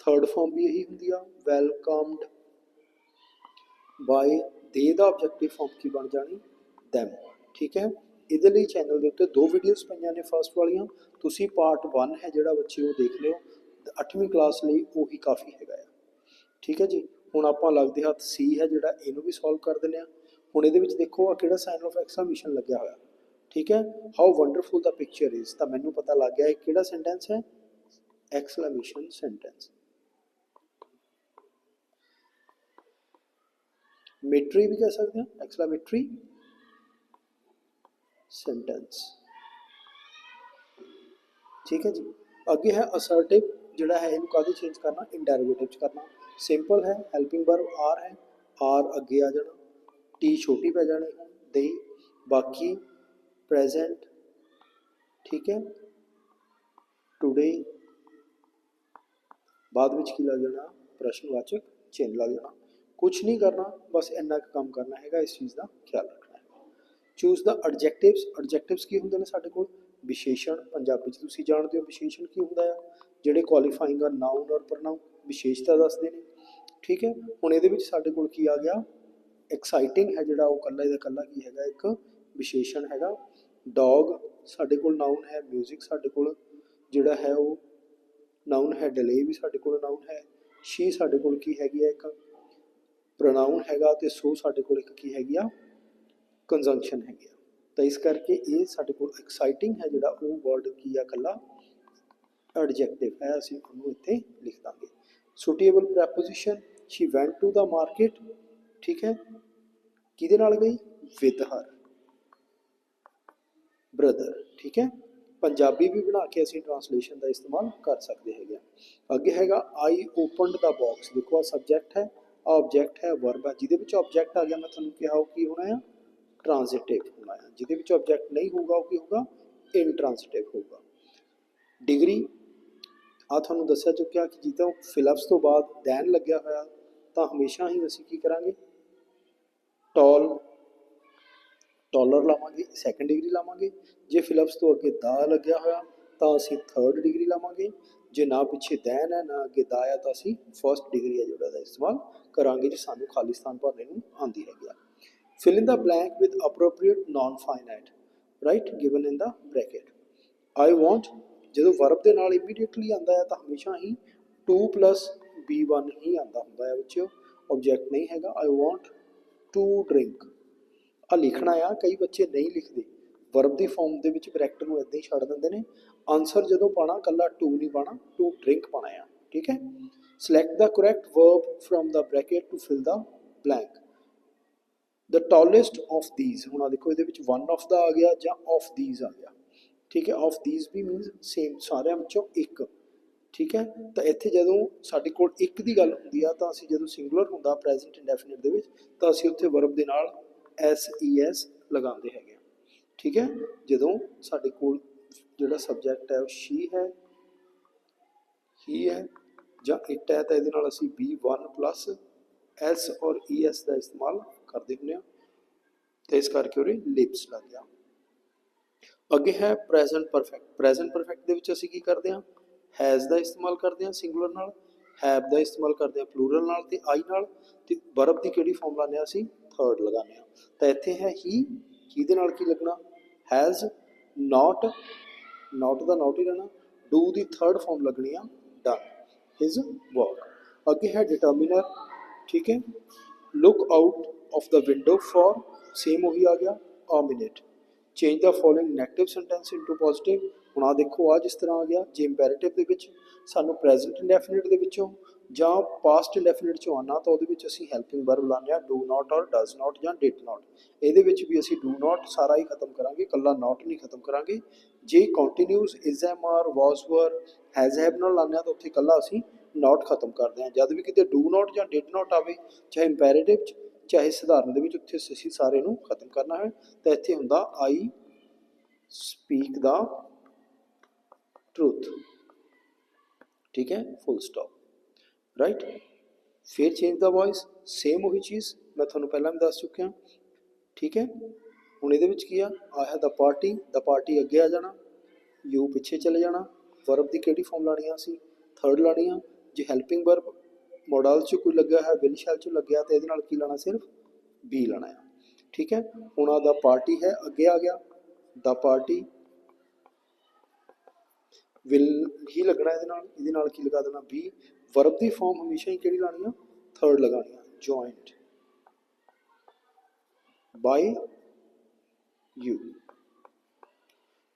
Speaker 1: ਥਰਡ ਫਾਰਮ ਵੀ ਇਹੀ ਹੁੰਦੀ ਆ ਵੈਲਕਮਡ ਬਾਈ ਦੇ ਦਾ ਆਬਜੈਕਟਿਵ ਫਾਰਮ ਕੀ ਬਣ ਜਾਣੀ them ਠੀਕ ਹੈ ਇਹਦੇ ਲਈ ਚੈਨਲ ਦੇ ਉੱਤੇ ਦੋ ਵੀਡੀਓਜ਼ ਪਈਆਂ ਨੇ ਫਰਸਟ ਵਾਲੀਆਂ ਤੁਸੀਂ ਪਾਰਟ 1 ਹੈ ਜਿਹੜਾ ਬੱਚੇ ਉਹ ਦੇਖ ਲਿਓ 8ਵੀਂ ਕਲਾਸ ਲਈ ਉਹੀ ਕਾਫੀ ਹੈਗਾ ਆ ਠੀਕ ਹੈ ਜੀ ਹੁਣ ਆਪਾਂ ਲੱਗਦੇ ਹੱਥ ਸੀ ਹੈ ਜਿਹੜਾ ਇਹਨੂੰ ਵੀ ਸੋਲਵ ਕਰ ਦਿੰਦੇ ਆ ਹੁਣ ਇਹਦੇ ਵਿੱਚ ਦੇਖੋ ਆ ਕਿਹੜਾ ਸਾਈਨ ਆਫ ਐਕਸਕਲੇਮੇਸ਼ਨ ਲੱਗਿਆ ਹੋਇਆ। ਠੀਕ ਹੈ? How wonderful the picture is ਤਾਂ ਮੈਨੂੰ ਪਤਾ ਲੱਗ ਗਿਆ ਇਹ ਕਿਹੜਾ ਸੈਂਟੈਂਸ ਹੈ? ਐਕਸਕਲੇਮੇਸ਼ਨ ਸੈਂਟੈਂਸ ਮਿਟਰੀ ਵੀ ਕਹਿ ਸਕਦੇ ਹਾਂ। ਐਕਸਕਲੇਮੇਟਰੀ ਸੈਂਟੈਂਸ ਠੀਕ ਹੈ ਜੀ। ਅੱਗੇ ਹੈ ਅਸਰਟਿਵ ਜਿਹੜਾ ਹੈ ਇਹਨੂੰ ਕਾਹਦੇ ਚੇਂਜ ਕਰਨਾ? ਇਨਡੈਰੀਵੇਟਿਵ ਚ ਕਰਨਾ। ਸਿੰਪਲ ਹੈ ਹੈਲਪਿੰਗ ਵਰਬ ਆਰ ਹੈ ਆਰ ਅੱਗੇ ਆ ਜਾਣਾ ਟੀ ਛੋਟੀ ਪੈ ਜਾਣੀ ਹੁਣ ਦੇ ਬਾਕੀ ਪ੍ਰੈਜ਼ੈਂਟ ਠੀਕ ਹੈ ਟੁਡੇ ਬਾਅਦ ਵਿੱਚ ਕੀ ਲੱਗ ਜਾਣਾ, ਪ੍ਰਸ਼ਨਵਾਚਕ ਚਿੰਨ੍ਹ ਲੱਗ ਜਾਣਾ ਕੁਝ ਨਹੀਂ ਕਰਨਾ, ਬਸ ਇੰਨਾ ਕੁ ਕੰਮ ਕਰਨਾ ਹੈਗਾ, ਇਸ ਚੀਜ਼ ਦਾ ਖਿਆਲ ਰੱਖਣਾ ਹੈ ਚੂਜ਼ ਦਾ ਐਡਜੈਕਟਿਵਸ ਐਡਜੈਕਟਿਵਸ ਕੀ ਹੁੰਦੇ ਨੇ ਸਾਡੇ ਕੋਲ? ਵਿਸ਼ੇਸ਼ਣ, ਪੰਜਾਬੀ ਚ ਤੁਸੀਂ ਜਾਣਦੇ ਹੋ ਵਿਸ਼ੇਸ਼ਣ ਕੀ ਹੁੰਦਾ ਆ, ਜਿਹੜੇ ਕੁਆਲੀਫਾਈਂਗ ਆ ਨਾਉਨ ਔਰ ਪ੍ਰਨਾਉਨ ਵਿਸ਼ੇਸ਼ਤਾ ਦੱਸਦੇ ਨੇ। ਠੀਕ ਹੈ? ਹੁਣ ਇਹਦੇ ਵਿੱਚ ਸਾਡੇ ਕੋਲ ਕੀ ਆ ਗਿਆ? ਐਕਸਾਈਟਿੰਗ ਹੈ ਜਿਹੜਾ ਉਹ ਕੱਲਾ ਇਹਦਾ ਕੱਲਾ ਕੀ ਹੈਗਾ? ਇੱਕ ਵਿਸ਼ੇਸ਼ਣ ਹੈਗਾ। ਡੌਗ ਸਾਡੇ ਕੋਲ ਨਾਉਨ ਹੈ 뮤직 ਸਾਡੇ ਕੋਲ ਜਿਹੜਾ ਹੈ ਉਹ ਨਾਉਨ ਹੈ ਡਿਲੇ ਵੀ ਸਾਡੇ ਕੋਲ ਨਾਉਨ ਹੈ। ਸ਼ੀ ਸਾਡੇ ਕੋਲ ਕੀ ਹੈਗੀ ਹੈ? ਇੱਕ ਪ੍ਰੋਨਾਉਨ ਹੈਗਾ ਤੇ ਸੋ ਸਾਡੇ ਕੋਲ ਇੱਕ ਕੀ ਹੈਗੀ ਆ? ਕੰਜੰਕਸ਼ਨ ਹੈਗੀ ਆ। ਤਾਂ ਇਸ ਕਰਕੇ ਇਹ ਸਾਡੇ ਕੋਲ ਐਕਸਾਈਟਿੰਗ ਹੈ ਜਿਹੜਾ ਉਹ ਵਰਡ ਕੀ ਆ ਕੱਲਾ ਐਡਜੈਕਟਿਵ ਹੈ, ਅਸੀਂ ਉਹਨੂੰ ਇੱਥੇ ਲਿਖ ਦਾਂਗੇ। Suitable preposition she went to the market ਠੀਕ ਹੈ ਕਿਹਦੇ ਨਾਲ ਗਈ ਵਿਦ ਹਰ ਬ੍ਰਦਰ ਠੀਕ ਹੈ ਪੰਜਾਬੀ ਵੀ ਬਣਾ ਕੇ ਅਸੀਂ ਟ੍ਰਾਂਸਲੇਸ਼ਨ ਦਾ ਇਸਤੇਮਾਲ ਕਰ ਸਕਦੇ ਹੈਗੇ ਆ ਅੱਗੇ ਹੈਗਾ ਆਈ ਓਪਨਡ ਦਾ ਬਾਕਸ ਦੇਖੋ ਆ ਸਬਜੈਕਟ ਹੈ ਆ ਆਬਜੈਕਟ ਹੈ ਵਰਬ ਹੈ ਜਿਹਦੇ ਵਿੱਚ ਆਬਜੈਕਟ ਆ ਗਿਆ ਮੈਂ ਤੁਹਾਨੂੰ ਕਿਹਾ ਉਹ ਕੀ ਹੋਣਾ ਆ ਟ੍ਰਾਂਜ਼ਿਟਿਵ ਹੋਣਾ ਹੈ ਜਿਹਦੇ ਵਿੱਚ ਆਬਜੈਕਟ ਨਹੀਂ ਹੋਊਗਾ ਉਹ ਕੀ ਹੋਊਗਾ ਇਨਟ੍ਰਾਂਜ਼ਿਟਿਵ ਹੋਊਗਾ ਡਿਗਰੀ ਆ ਤੁਹਾਨੂੰ ਦੱਸਿਆ ਚੁੱਕਿਆ ਕਿ ਜਦੋਂ ਫਿਲਪਸ ਤੋਂ ਬਾਅਦ ਦੈਨ ਲੱਗਿਆ ਹੋਇਆ, ਤਾਂ ਹਮੇਸ਼ਾ ਹੀ ਅਸੀਂ ਕੀ ਕਰਾਂਗੇ? ਟਾਲ, ਟਾਲਰ ਲਾਵਾਂਗੇ ਸੈਕੰਡ ਡਿਗਰੀ ਲਾਵਾਂਗੇ। ਜੇ ਫਿਲਪਸ ਤੋਂ ਅੱਗੇ ਦਾ ਲੱਗਿਆ ਹੋਇਆ, ਤਾਂ ਅਸੀਂ ਥਰਡ ਡਿਗਰੀ ਲਾਵਾਂਗੇ। ਜੇ ਨਾ ਪਿੱਛੇ ਦੈਨ ਹੈ, ਨਾ ਅੱਗੇ ਦਾ ਹੈ ਤਾਂ ਅਸੀਂ ਫਰਸਟ ਡਿਗਰੀ ਹੈ ਜਿਹੜਾ ਦਾ ਇਸਤੇਮਾਲ ਕਰਾਂਗੇ, ਜੇ ਸਾਨੂੰ ਖਾਲਿਸਤਾਨ ਭਰਨੇ ਨੂੰ ਆਂਦੀ ਹੈਗੀ ਆ। Fill in the blank with appropriate non-finite, right? Given in the bracket. I want ਜਦੋਂ ਵਰਬ ਦੇ ਨਾਲ ਇਮੀਡੀਏਟਲੀ ਆਂਦਾ ਹੈ ਤਾਂ ਹਮੇਸ਼ਾ ਹੀ 2 b1 ਹੀ ਆਂਦਾ ਹੁੰਦਾ ਹੈ, ਬੱਚਿਓ। ਆਬਜੈਕਟ ਨਹੀਂ ਹੈਗਾ। ਆਈ want ਟੂ ਡਰਿੰਕ ਆ ਲਿਖਣਾ ਆ, ਕਈ ਬੱਚੇ ਨਹੀਂ ਲਿਖਦੇ। ਵਰਬ ਦੀ ਫਾਰਮ ਦੇ ਵਿੱਚ ਬ੍ਰੈਕਟ ਨੂੰ ਇਦਾਂ ਹੀ ਛੱਡ ਦਿੰਦੇ ਨੇ। ਆਨਸਰ ਜਦੋਂ ਪਾਣਾ ਕੱਲਾ ਟੂ ਨਹੀਂ ਪਾਣਾ ਟੂ ਡਰਿੰਕ ਪਾਣਾ ਆ। ਠੀਕ ਹੈ? Select the correct verb form the bracket to fill the blank the tallest of these ਹੁਣ ਆ ਦੇਖੋ, ਇਹਦੇ ਵਿੱਚ one of ਦਾ ਆ ਗਿਆ ਜਾਂ of these ਆ ਗਿਆ। ਠੀਕ ਹੈ, of these ਵੀ ਮੀਨਸ ਸੇਮ ਸਾਰਿਆਂ ਵਿੱਚੋਂ ਇੱਕ। ਠੀਕ ਹੈ, ਤਾਂ ਇੱਥੇ ਜਦੋਂ ਸਾਡੇ ਕੋਲ ਇੱਕ ਦੀ ਗੱਲ ਹੁੰਦੀ ਆ, ਤਾਂ ਅਸੀਂ ਜਦੋਂ ਸਿੰਗੂਲਰ ਹੁੰਦਾ ਪ੍ਰੈਜ਼ੈਂਟ ਇੰਡੈਫੀਨਿਟ ਦੇ ਵਿੱਚ, ਤਾਂ ਅਸੀਂ ਉੱਥੇ ਵਰਬ ਦੇ ਨਾਲ s es ਲਗਾਉਂਦੇ ਹੈਗੇ ਠੀਕ ਹੈ, ਜਦੋਂ ਸਾਡੇ ਕੋਲ ਜਿਹੜਾ ਸਬਜੈਕਟ ਹੈ, ਉਹ ਸ਼ੀ ਹੈ ਹੀ ਹੈ, ਜਾਂ it ਹੈ, ਤਾਂ ਇਹਦੇ ਨਾਲ ਅਸੀਂ be1 plus s ਔਰ es ਦਾ ਇਸਤੇਮਾਲ ਕਰਦੇ ਹੁੰਦੇ ਆ। ਤੇ ਇਸ ਕਰਕੇ ਉਰੇ ਲਿਪਸ ਲੱਗ ਗਿਆ ਅੱਗੇ ਹੈ ਪ੍ਰੈਜ਼ੈਂਟ ਪਰਫੈਕਟ ਪ੍ਰੈਜ਼ੈਂਟ ਪਰਫੈਕਟ ਦੇ ਵਿੱਚ ਅਸੀਂ ਕੀ ਕਰਦੇ ਹਾਂ? ਹੈਜ਼ ਦਾ ਇਸਤੇਮਾਲ ਕਰਦੇ ਹਾਂ ਸਿੰਗੂਲਰ ਨਾਲ ਹੈਵ ਦਾ ਇਸਤੇਮਾਲ ਕਰਦੇ ਹਾਂ ਪਲੂਰਲ ਨਾਲ ਤੇ ਆਈ ਨਾਲ ਤੇ ਵਰਬ ਦੀ ਕਿਹੜੀ ਫਾਰਮ ਲਾਉਂਦੇ ਹਾਂ ਅਸੀਂ? ਥਰਡ ਲਗਾਉਂਦੇ ਹਾਂ। ਤਾਂ ਇੱਥੇ ਹੈ ਹੀ ਹੀ ਦੇ ਨਾਲ ਕੀ ਲੱਗਣਾ? ਹੈਜ਼ ਨਾਟ ਨਾਟ ਦਾ ਨਾਟ ਹੀ ਰਹਿਣਾ। ਡੂ ਦੀ ਥਰਡ ਫਾਰਮ ਲੱਗਣੀ ਆ ਡਨ ਹਿਸ ਵਰਕ ਅੱਗੇ ਹੈ ਡਿਟਰਮੀਨਰ ਠੀਕ ਹੈ? Look out of the window for same ਉਹੀ ਆ ਗਿਆ, a minute change the following negative sentence into positive ਹੁਣ ਆ ਦੇਖੋ ਆ ਜਿਸ ਤਰ੍ਹਾਂ ਆ ਗਿਆ, ਜੇ ਇੰਪੈਰੇਟਿਵ ਦੇ ਵਿੱਚ, ਸਾਨੂੰ ਪ੍ਰੈਜ਼ੈਂਟ ਇੰਡੈਫੀਨਿਟ ਦੇ ਵਿੱਚੋਂ ਜਾਂ ਪਾਸਟ ਇੰਡੈਫੀਨਿਟ ਚੋਂ ਆਉਣਾ, ਤਾਂ ਉਹਦੇ ਵਿੱਚ ਅਸੀਂ ਹੈਲਪਿੰਗ ਵਰਬ ਲਾਉਂਦੇ ਆ ਡੂ ਨਾਟ ਔਰ ਡਸ ਨਾਟ ਜਾਂ ਡਿਡ ਨਾਟ ਇਹਦੇ ਵਿੱਚ ਵੀ ਅਸੀਂ ਡੂ ਨਾਟ ਸਾਰਾ ਹੀ ਖਤਮ ਕਰਾਂਗੇ ਕੱਲਾ ਨਾਟ ਨਹੀਂ ਖਤਮ ਕਰਾਂਗੇ। ਜੇ continuous is am are was were has have ਨਾਲ ਲਾਉਂਦੇ ਆ ਤਾਂ ਉੱਥੇ ਕੱਲਾ ਅਸੀਂ ਨਾਟ ਖਤਮ ਕਰਦੇ ਹਾਂ। ਜਦ ਵੀ ਕਿਤੇ ਡੂ ਨਾਟ ਜਾਂ ਡਿਡ ਨਾਟ ਆਵੇ, ਚਾਹੇ ਇੰਪੈਰੇਟਿਵ ਚ ਚਾਹੇ ਸਧਾਰਨ ਦੇ ਵਿੱਚ ਉੱਥੇ ਅਸੀਂ ਸਾਰੇ ਨੂੰ ਖਤਮ ਕਰਨਾ ਹੈ। ਤਾਂ ਇੱਥੇ ਹੁੰਦਾ ਆਈ ਸਪੀਕ ਦਾ ਟਰੂਥ ਠੀਕ ਹੈ? ਫੁੱਲ ਸਟਾਪ ਰਾਈਟ ਫਿਰ ਚੇਂਜ ਦਾ ਵੌਇਸ ਸੇਮ ਉਹੀ ਚੀਜ਼ ਮੈਂ ਤੁਹਾਨੂੰ ਪਹਿਲਾਂ ਵੀ ਦੱਸ ਚੁੱਕਿਆ। ਠੀਕ ਹੈ? ਹੁਣ ਇਹਦੇ ਵਿੱਚ ਕੀ ਆ? ਆਇਆ ਦਾ ਪਾਰਟੀ ਦਾ ਪਾਰਟੀ ਅੱਗੇ ਆ ਜਾਣਾ। ਯੂ ਪਿੱਛੇ ਚਲੇ ਜਾਣਾ। ਵਰਬ ਦੀ ਕਿਹੜੀ ਫਾਰਮ ਲਾਣੀ ਆ ਅਸੀਂ? ਥਰਡ ਲਾਣੀ ਆ। ਜੇ ਹੈਲਪਿੰਗ ਵਰਬ ਮੋਡਲ ਚ ਕੋਈ ਲੱਗਿਆ ਹੈ ਵਿਲ ਸ਼ੈਲ ਚ ਲੱਗਿਆ ਤੇ ਇਹਦੇ ਨਾਲ ਕੀ ਲਾਣਾ ਸਿਰਫ? ਬੀ ਲਾਣਾ ਆ। ਠੀਕ ਹੈ? ਹੁਣ ਆ ਦਾ ਪਾਰਟੀ ਹੈ, ਅੱਗੇ ਆ ਗਿਆ। ਦਾ ਪਾਰਟੀ ਵਿਲ ਹੀ ਲੱਗਣਾ ਇਹਦੇ ਨਾਲ। ਇਹਦੇ ਨਾਲ ਕੀ ਲਗਾ ਦੇਣਾ? ਬੀ ਵਰਬ ਦੀ ਫਾਰਮ ਹਮੇਸ਼ਾ ਹੀ ਕਿਹੜੀ ਲਾਣੀ ਆ? ਥਰਡ ਲਗਾਣੀ ਆ। ਜੁਆਇੰਟ ਬਾਈ ਯੂ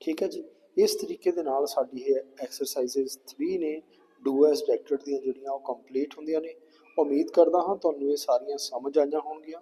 Speaker 1: ਠੀਕ ਹੈ ਜੀ? ਇਸ ਤਰੀਕੇ ਦੇ ਨਾਲ ਸਾਡੀ ਇਹ ਐਕਸਰਸਾਈਜ਼ਸ 3 ਨੇ। ਡੂ ਐਸ ਡਾਇਰੈਕਟਡ ਦੀਆਂ ਜਿਹੜੀਆਂ ਉਹ ਕੰਪਲੀਟ ਹੁੰਦੀਆਂ ਨੇ, ਉਮੀਦ ਕਰਦਾ ਹਾਂ ਤੁਹਾਨੂੰ ਇਹ ਸਾਰੀਆਂ ਸਮਝ ਆਈਆਂ ਹੋਣਗੀਆਂ।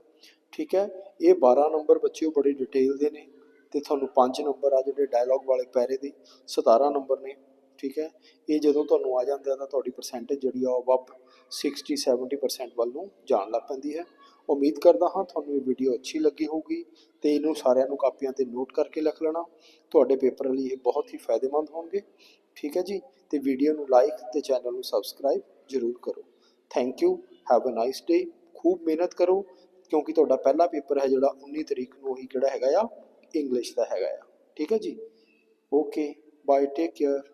Speaker 1: ਠੀਕ ਹੈ, ਇਹ 12 ਨੰਬਰ ਬੱਚਿਓ ਬੜੇ ਡਿਟੇਲ ਦੇ ਨੇ ਤੇ ਤੁਹਾਨੂੰ 5 ਨੰਬਰ ਆ ਜਿਹੜੇ ਡਾਇਲੌਗ ਵਾਲੇ ਪੈਰੇ ਦੇ 17 ਨੰਬਰ ਨੇ। ਠੀਕ ਹੈ, ਇਹ ਜਦੋਂ ਤੁਹਾਨੂੰ ਆ ਜਾਂਦਾ ਤਾਂ ਤੁਹਾਡੀ ਪਰਸੈਂਟੇਜ ਜਿਹੜੀ ਆ ਉਹ ਵੱਧ 60 70% ਵੱਲ ਨੂੰ ਜਾਣ ਲੱਗ ਪੈਂਦੀ ਹੈ। ਉਮੀਦ ਕਰਦਾ ਹਾਂ ਤੁਹਾਨੂੰ ਇਹ ਵੀਡੀਓ ਅੱਛੀ ਲੱਗੀ ਹੋਊਗੀ ਤੇ ਇਹਨੂੰ ਸਾਰਿਆਂ ਨੂੰ ਕਾਪੀਆਂ ਤੇ ਨੋਟ ਕਰਕੇ ਲਿਖ ਲੈਣਾ। ਤੁਹਾਡੇ ਪੇਪਰ ਲਈ ਇਹ ਬਹੁਤ ਹੀ ਫਾਇਦੇਮੰਦ ਹੋਣਗੇ। ਠੀਕ ਹੈ ਜੀ? ਤੇ ਵੀਡੀਓ ਨੂੰ ਲਾਈਕ ਤੇ ਚੈਨਲ ਨੂੰ ਸਬਸਕ੍ਰਾਈਬ ਜ਼ਰੂਰ ਕਰੋ। Thank you have a nice day ਖੂਬ ਮਿਹਨਤ ਕਰੋ, ਕਿਉਂਕਿ ਤੁਹਾਡਾ ਪਹਿਲਾ ਪੇਪਰ ਹੈ ਜਿਹੜਾ 19 ਤਰੀਕ ਨੂੰ ਉਹੀ ਕਿਹੜਾ ਹੈਗਾ ਆ? ਇੰਗਲਿਸ਼ ਦਾ ਹੈਗਾ ਆ। ਠੀਕ ਹੈ ਜੀ? Okay bye take care